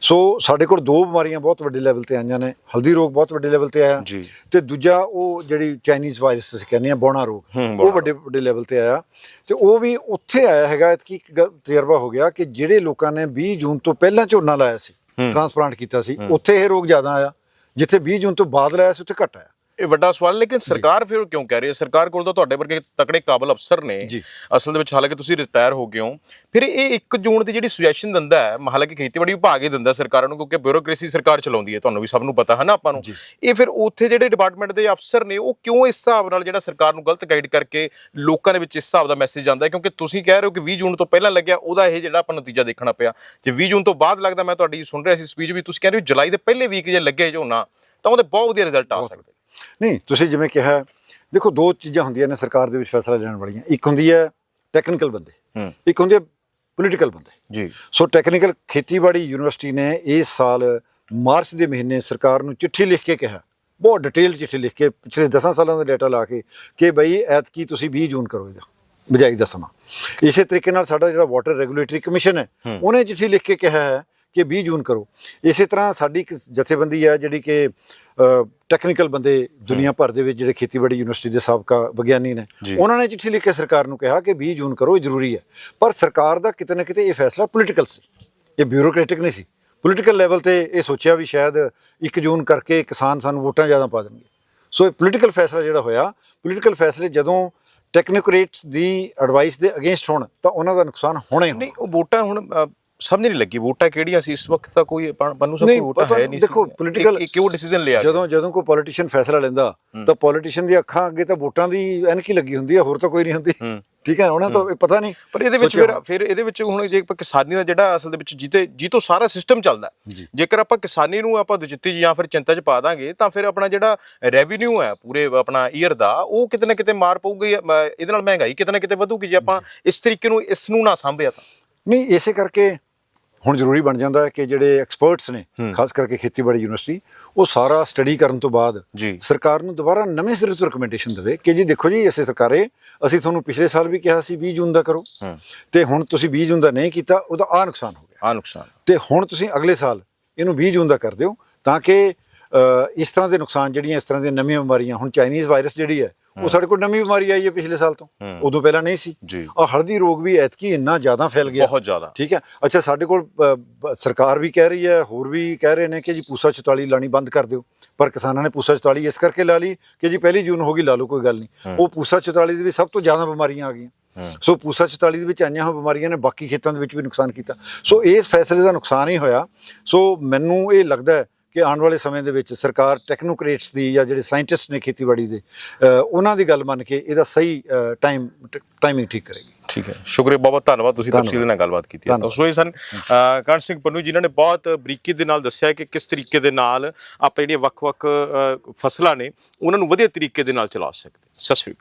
S2: ਸੋ ਸਾਡੇ ਕੋਲ ਦੋ ਬਿਮਾਰੀਆਂ ਬਹੁਤ ਵੱਡੇ ਲੈਵਲ ਤੇ ਆਈਆਂ ਨੇ। ਹਲਦੀ ਰੋਗ ਬਹੁਤ ਵੱਡੇ ਲੈਵਲ ਤੇ ਆਇਆ। ਤੇ ਦੂਜਾ ਉਹ ਜਿਹੜੀ ਚਾਈਨੀਜ਼ ਵਾਇਰਸ ਅਸੀਂ ਕਹਿੰਦੇ ਆ ਬੌਣਾ ਰੋਗ। ਉਹ ਵੱਡੇ ਵੱਡੇ ਲੈਵਲ ਤੇ ਆਇਆ। ਤੇ ਉਹ ਵੀ ਉੱਥੇ ਆਇਆ ਹੈਗਾ ਇਤਕੀ ਇੱਕ ਤਜਰਬਾ ਹੋ ਗਿਆ ਕਿ ਜਿਹੜੇ ਲੋਕਾਂ ਨੇ 20 ਜੂਨ ਤੋਂ ਪਹਿਲਾਂ ਝੋਨਾ ਲਾਇਆ ਸੀ ਟ੍ਰਾਂਸਪਲਾਂਟ ਕੀਤਾ ਸੀ ਉੱਥੇ ਇਹ ਰੋਗ ਜ਼ਿਆਦਾ ਆਇਆ। ਜਿੱਥੇ 20 ਜੂਨ ਤੋਂ ਬਾਅਦ ਲਾਇਆ ਸੀ ਉੱਥੇ ਘੱਟ ਆਇਆ।
S1: ਇਹ ਵੱਡਾ ਸਵਾਲ ਲੇਕਿਨ ਸਰਕਾਰ ਫਿਰ ਕਿਉਂ ਕਹਿ ਰਹੀ ਹੈ? ਸਰਕਾਰ ਕੋਲ ਤਾਂ ਤੁਹਾਡੇ ਵਰਗੇ ਤਕੜੇ ਕਾਬਲ ਅਫਸਰ ਨੇ।
S2: ਜੀ।
S1: ਅਸਲ ਦੇ ਵਿੱਚ ਹਾਲਾਂਕਿ ਤੁਸੀਂ ਰਿਟਾਇਰ ਹੋ ਗਏ ਹੋ। ਫਿਰ ਇਹ 1 ਜੂਨ ਦੀ ਜਿਹੜੀ ਸੁਜੈਸ਼ਨ ਦਿੰਦਾ ਹੈ ਹਾਲਾਂਕਿ ਖੇਤੀਬਾੜੀ ਵਿਭਾਗ ਹੀ ਦਿੰਦਾ ਸਰਕਾਰਾਂ ਨੂੰ ਕਿਉਂਕਿ ਬਿਊਰੋਕ੍ਰੇਸੀ ਸਰਕਾਰ ਚਲਾਉਂਦੀ ਹੈ ਤੁਹਾਨੂੰ ਵੀ ਸਭ ਨੂੰ ਪਤਾ ਹੈ ਨਾ ਆਪਾਂ ਨੂੰ? ਇਹ ਫਿਰ ਉੱਥੇ ਜਿਹੜੇ ਡਿਪਾਰਟਮੈਂਟ ਦੇ ਅਫਸਰ ਨੇ ਉਹ ਕਿਉਂ ਇਸ ਹਿਸਾਬ ਨਾਲ ਜਿਹੜਾ ਸਰਕਾਰ ਨੂੰ ਗਲਤ ਗਾਈਡ ਕਰਕੇ ਲੋਕਾਂ ਦੇ ਵਿੱਚ ਇਸ ਹਿਸਾਬ ਦਾ ਮੈਸੇਜ ਜਾਂਦਾ ਹੈ? ਕਿਉਂਕਿ ਤੁਸੀਂ ਕਹਿ ਰਹੇ ਹੋ ਕਿ 20 ਜੂਨ ਤੋਂ ਪਹਿਲਾਂ ਲੱਗਿਆ ਉਹਦਾ ਇਹ ਜਿਹੜਾ ਆਪਾਂ ਨਤੀਜਾ ਦੇਖਣਾ ਪਿਆ। ਜੇ 20 ਜੂਨ ਤੋਂ ਬਾਅਦ ਲੱਗਦਾ ਮੈਂ ਤੁਹਾਡੀ ਸੁਣ ਰਿਹਾ ਸੀ ਸਪੀਚ ਵੀ ਤੁਸੀਂ ਕਹਿ ਰਹੇ ਹੋ ਜੁਲਾਈ ਦੇ ਪਹਿਲੇ ਵੀਕ ਜੇ ਲੱਗੇ ਝੋਨਾ ਤਾਂ ਉਹਦੇ ਬਹੁਤ ਵਧੀਆ ਰਿਜ਼ਲਟ ਆ ਸਕਦੇ
S2: ਨਹੀਂ ਤੁਸੀਂ ਜਿਵੇਂ ਕਿਹਾ ਦੇਖੋ ਦੋ ਚੀਜ਼ਾਂ ਹੁੰਦੀਆਂ ਨੇ ਸਰਕਾਰ ਦੇ ਵਿੱਚ ਫੈਸਲਾ ਲੈਣ ਵਾਲੀਆਂ। ਇੱਕ ਹੁੰਦੀ ਹੈ ਟੈਕਨੀਕਲ ਬੰਦੇ। ਇੱਕ ਹੁੰਦੀ ਹੈ ਪੋਲੀਟੀਕਲ ਬੰਦੇ।
S1: ਜੀ।
S2: ਸੋ ਟੈਕਨੀਕਲ ਖੇਤੀਬਾੜੀ ਯੂਨੀਵਰਸਿਟੀ ਨੇ ਇਸ ਸਾਲ ਮਾਰਚ ਦੇ ਮਹੀਨੇ ਸਰਕਾਰ ਨੂੰ ਚਿੱਠੀ ਲਿਖ ਕੇ ਕਿਹਾ। ਬਹੁਤ ਡਿਟੇਲ ਚਿੱਠੀ ਲਿਖ ਕੇ ਪਿਛਲੇ 10 ਸਾਲਾਂ ਦਾ ਡਾਟਾ ਲਾ ਕੇ ਕਿ ਬਈ ਐਤਕੀ ਤੁਸੀਂ 20 ਜੂਨ ਕਰੋ ਇਹਦਾ ਬਿਜਾਈ ਦਾ ਸਮਾਂ ਇਸੇ ਤਰੀਕੇ ਨਾਲ ਸਾਡਾ ਜਿਹੜਾ ਵਾਟਰ ਰੈਗੂਲੇਟਰੀ ਕਮਿਸ਼ਨ ਹੈ। ਉਹਨੇ ਚਿੱਠੀ ਲਿਖ ਕੇ ਕਿਹਾ ਹੈ ਕਿ 20 ਜੂਨ ਕਰੋ। ਇਸੇ ਤਰ੍ਹਾਂ ਸਾਡੀ ਇੱਕ ਜਥੇਬੰਦੀ ਹੈ ਜਿਹੜੀ ਕਿ ਟੈਕਨੀਕਲ ਬੰਦੇ ਦੁਨੀਆ ਭਰ ਦੇ ਵਿੱਚ ਜਿਹੜੇ ਖੇਤੀਬਾੜੀ ਯੂਨੀਵਰਸਿਟੀ ਦੇ ਸਾਬਕਾ ਵਿਗਿਆਨੀ ਨੇ। ਉਹਨਾਂ ਨੇ ਚਿੱਠੀ ਲਿਖ ਕੇ ਸਰਕਾਰ ਨੂੰ ਕਿਹਾ ਕਿ 20 ਜੂਨ ਕਰੋ ਇਹ ਜ਼ਰੂਰੀ ਹੈ। ਪਰ ਸਰਕਾਰ ਦਾ ਕਿਤੇ ਨਾ ਕਿਤੇ ਇਹ ਫੈਸਲਾ ਪੋਲੀਟੀਕਲ ਸੀ। ਇਹ ਬਿਊਰੋਕ੍ਰੈਟਿਕ ਨਹੀਂ ਸੀ। ਪੋਲੀਟੀਕਲ ਲੈਵਲ ਤੇ ਇਹ ਸੋਚਿਆ ਵੀ ਸ਼ਾਇਦ 1 ਜੂਨ ਕਰਕੇ ਕਿਸਾਨ ਸਾਨੂੰ ਵੋਟਾਂ ਜ਼ਿਆਦਾ ਪਾ ਦੇਣਗੇ। ਸੋ ਇਹ ਪੋਲੀਟੀਕਲ ਫੈਸਲਾ ਜਿਹੜਾ ਹੋਇਆ ਪੋਲੀਟੀਕਲ ਫੈਸਲੇ ਜਦੋਂ ਟੈਕਨੋਕ੍ਰੇਟਸ ਦੀ ਐਡਵਾਈਸ ਦੇ ਅਗੇਂਸਟ ਹੋਣ ਤਾਂ ਉਹਨਾਂ ਦਾ ਨੁਕਸਾਨ ਹੋਣਾ ਹੀ
S1: ਨਹੀਂ ਉਹ ਵੋਟਾਂ ਹੁਣ ਸਮਝ ਨਹੀਂ ਲੱਗੀ ਵੋਟਾਂ ਕਿਹੜੀਆਂ ਸੀ? ਇਸ ਵਕਤ ਤਾਂ ਕੋਈ ਪਨੂ ਸਭ
S2: ਨਹੀਂ,
S1: ਕੋਈ ਵੋਟਾਂ ਹੈ ਨਹੀਂ
S2: ਦੇਖੋ,
S1: ਇਹ ਕਿਉਂ ਡਿਸੀਜਨ ਲਿਆ?
S2: ਜਦੋਂ ਜਦੋਂ ਕੋਈ ਪੋਲੀਟੀਸ਼ੀਅਨ ਫੈਸਲਾ ਲੈਂਦਾ ਤਾਂ ਪੋਲੀਟੀਸ਼ੀਅਨ ਦੀ ਅੱਖਾਂ ਅੱਗੇ ਤਾਂ ਵੋਟਾਂ ਦੀ ਐਨਕੀ ਲੱਗੀ ਹੁੰਦੀ ਹੈ ਹੋਰ ਤਾਂ ਕੋਈ ਨਹੀਂ ਹੁੰਦੀ। ਠੀਕ ਹੈ ਉਹਨਾਂ ਤੋਂ ਪਤਾ ਨਹੀਂ।
S1: ਪਰ ਇਹਦੇ ਵਿੱਚ ਫਿਰ ਫਿਰ ਇਹਦੇ ਵਿੱਚ ਹੁਣ ਜੇ ਆਪਾਂ ਕਿਸਾਨੀ ਦਾ ਜਿਹੜਾ ਅਸਲ ਦੇ ਵਿੱਚ ਜਿੱਤੇ ਜੀ ਤੋਂ ਸਾਰਾ ਸਿਸਟਮ ਚੱਲਦਾ। ਜੇਕਰ ਆਪਾਂ ਕਿਸਾਨੀ ਨੂੰ ਆਪਾਂ ਦੁਚਿੱਤੀ ਜਾਂ ਫਿਰ ਚਿੰਤਾ 'ਚ ਪਾ ਦਾਂਗੇ ਤਾਂ ਫਿਰ ਆਪਣਾ ਜਿਹੜਾ ਰੈਵਨਿਊ ਹੈ ਪੂਰੇ ਆਪਣਾ ਈਅਰ ਦਾ ਉਹ ਕਿਤੇ ਨਾ ਕਿਤੇ ਮਾਰ ਪਊਗੀ ਇਹਦੇ ਨਾਲ ਮਹਿੰਗਾਈ ਕਿਤੇ ਨਾ ਕਿਤੇ ਵਧੂਗੀ। ਜੇ ਆਪਾਂ ਇਸ ਤਰੀਕੇ ਨੂੰ ਇਸ ਨੂੰ ਨਾ ਸਾਂਭਿਆ ਤਾਂ।
S2: ਨਹੀਂ ਇਸੇ ਕਰਕੇ ਹੁਣ ਜ਼ਰੂਰੀ ਬਣ ਜਾਂਦਾ ਹੈ ਕਿ ਜਿਹੜੇ ਐਕਸਪਰਟਸ ਨੇ ਖਾਸ ਕਰਕੇ ਖੇਤੀਬਾੜੀ ਯੂਨੀਵਰਸਿਟੀ ਉਹ ਸਾਰਾ ਸਟੱਡੀ ਕਰਨ ਤੋਂ ਬਾਅਦ। ਸਰਕਾਰ ਨੂੰ ਦੁਬਾਰਾ ਨਵੇਂ ਸਿਰੇ ਤੋਂ ਰეკਮੈਂਡੇਸ਼ਨ ਦੇਵੇ ਕਿ ਜੀ ਦੇਖੋ ਜੀ ਅਸੀਂ ਸਰਕਾਰੇ ਅਸੀਂ ਤੁਹਾਨੂੰ ਪਿਛਲੇ ਸਾਲ ਵੀ ਕਿਹਾ ਸੀ 20 ਜੂਨ ਦਾ ਕਰੋ। ਤੇ ਹੁਣ ਤੁਸੀਂ 20 ਜੂਨ ਦਾ ਨਹੀਂ ਕੀਤਾ ਉਹਦਾ ਆ ਨੁਕਸਾਨ ਹੋ ਗਿਆ।
S1: ਆ ਨੁਕਸਾਨ।
S2: ਤੇ ਹੁਣ ਤੁਸੀਂ ਅਗਲੇ ਸਾਲ ਇਹਨੂੰ 20 ਜੂਨ ਦਾ ਕਰ ਦਿਓ ਤਾਂ ਕਿ ਇਸ ਤਰ੍ਹਾਂ ਦੇ ਨੁਕਸਾਨ ਜਿਹੜੀਆਂ ਇਸ ਤਰ੍ਹਾਂ ਦੀਆਂ ਨਵੀਆਂ ਬਿਮਾਰੀਆਂ ਹੁਣ ਚਾਈਨੀਜ਼ ਵਾਇਰਸ ਜਿਹੜੀ ਹੈ ਉਹ ਸਾਡੇ ਕੋਲ ਨਵੀਂ ਬਿਮਾਰੀ ਆਈ ਹੈ ਪਿਛਲੇ ਸਾਲ ਤੋਂ। ਉਦੋਂ ਪਹਿਲਾਂ ਨਹੀਂ ਸੀ। ਆ ਹਲਦੀ ਰੋਗ ਵੀ ਐਤਕੀ ਇੰਨਾ ਜ਼ਿਆਦਾ ਫੈਲ ਗਿਆ।
S1: ਬਹੁਤ ਜ਼ਿਆਦਾ।
S2: ਠੀਕ ਹੈ? ਅੱਛਾ ਸਾਡੇ ਕੋਲ ਸਰਕਾਰ ਵੀ ਕਹਿ ਰਹੀ ਹੈ ਹੋਰ ਵੀ ਕਹਿ ਰਹੇ ਨੇ ਕਿ ਜੀ ਪੂਸਾ 44 ਲਾਣੀ ਬੰਦ ਕਰ ਦਿਓ। ਪਰ ਕਿਸਾਨਾਂ ਨੇ ਪੂਸਾ 44 ਇਸ ਕਰਕੇ ਲਾ ਲਈ ਕਿ ਜੀ ਪਹਿਲੀ ਜੂਨ ਹੋ ਗਈ ਲਾ ਲਓ ਕੋਈ ਗੱਲ ਨਹੀਂ। ਉਹ ਪੂਸਾ 44 ਦੇ ਵਿੱਚ ਸਭ ਤੋਂ ਜ਼ਿਆਦਾ ਬਿਮਾਰੀਆਂ ਆ ਗਈਆਂ। ਸੋ ਪੂਸਾ 44 ਦੇ ਵਿੱਚ ਆਈਆਂ ਹੋਈਆਂ ਬਿਮਾਰੀਆਂ ਨੇ ਬਾਕੀ ਖੇਤਾਂ ਦੇ ਵਿੱਚ ਵੀ ਨੁਕਸਾਨ ਕੀਤਾ। ਸੋ ਇਸ ਫੈਸਲੇ ਦਾ ਨੁਕਸਾਨ ਹੀ ਹੋਇਆ। ਸੋ ਮੈਨੂੰ ਇਹ ਲੱਗਦਾ ਹੈ ਕਿ ਆਉਣ ਵਾਲੇ ਸਮੇਂ ਦੇ ਵਿੱਚ ਸਰਕਾਰ ਟੈਕਨੋਕ੍ਰੇਟਸ ਦੀ ਜਾਂ ਜਿਹੜੇ ਸਾਇੰਟਿਸਟ ਨੇ ਖੇਤੀਬਾੜੀ ਦੇ ਉਹਨਾਂ ਦੀ ਗੱਲ ਮੰਨ ਕੇ ਇਹਦਾ ਸਹੀ ਟਾਈਮ ਟਾਈਮਿੰਗ ਠੀਕ ਕਰੇਗੀ।
S1: ਠੀਕ ਹੈ। ਸ਼ੁਕਰੀਆ ਬਹੁਤ ਧੰਨਵਾਦ। ਤੁਸੀਂ। ਤਫਸੀਲ ਨਾਲ ਗੱਲਬਾਤ ਕੀਤੀ ਹੈ। ਸੋ ਇਹ ਸਨ ਕਣ ਸਿੰਘ ਪੰਨੂ ਜਿਨ੍ਹਾਂ ਨੇ ਬਹੁਤ ਬਰੀਕੀ ਦੇ ਨਾਲ ਦੱਸਿਆ ਕਿ ਕਿਸ ਤਰੀਕੇ ਦੇ ਨਾਲ ਆਪਾਂ ਜਿਹੜੀਆਂ ਵੱਖ-ਵੱਖ ਫਸਲਾਂ ਨੇ ਉਹਨਾਂ ਨੂੰ ਵਧੀਆ ਤਰੀਕੇ ਦੇ ਨਾਲ ਚਲਾ ਸਕਦੇ। ਸਤਿ ਸ਼੍ਰੀ ਅਕਾਲ।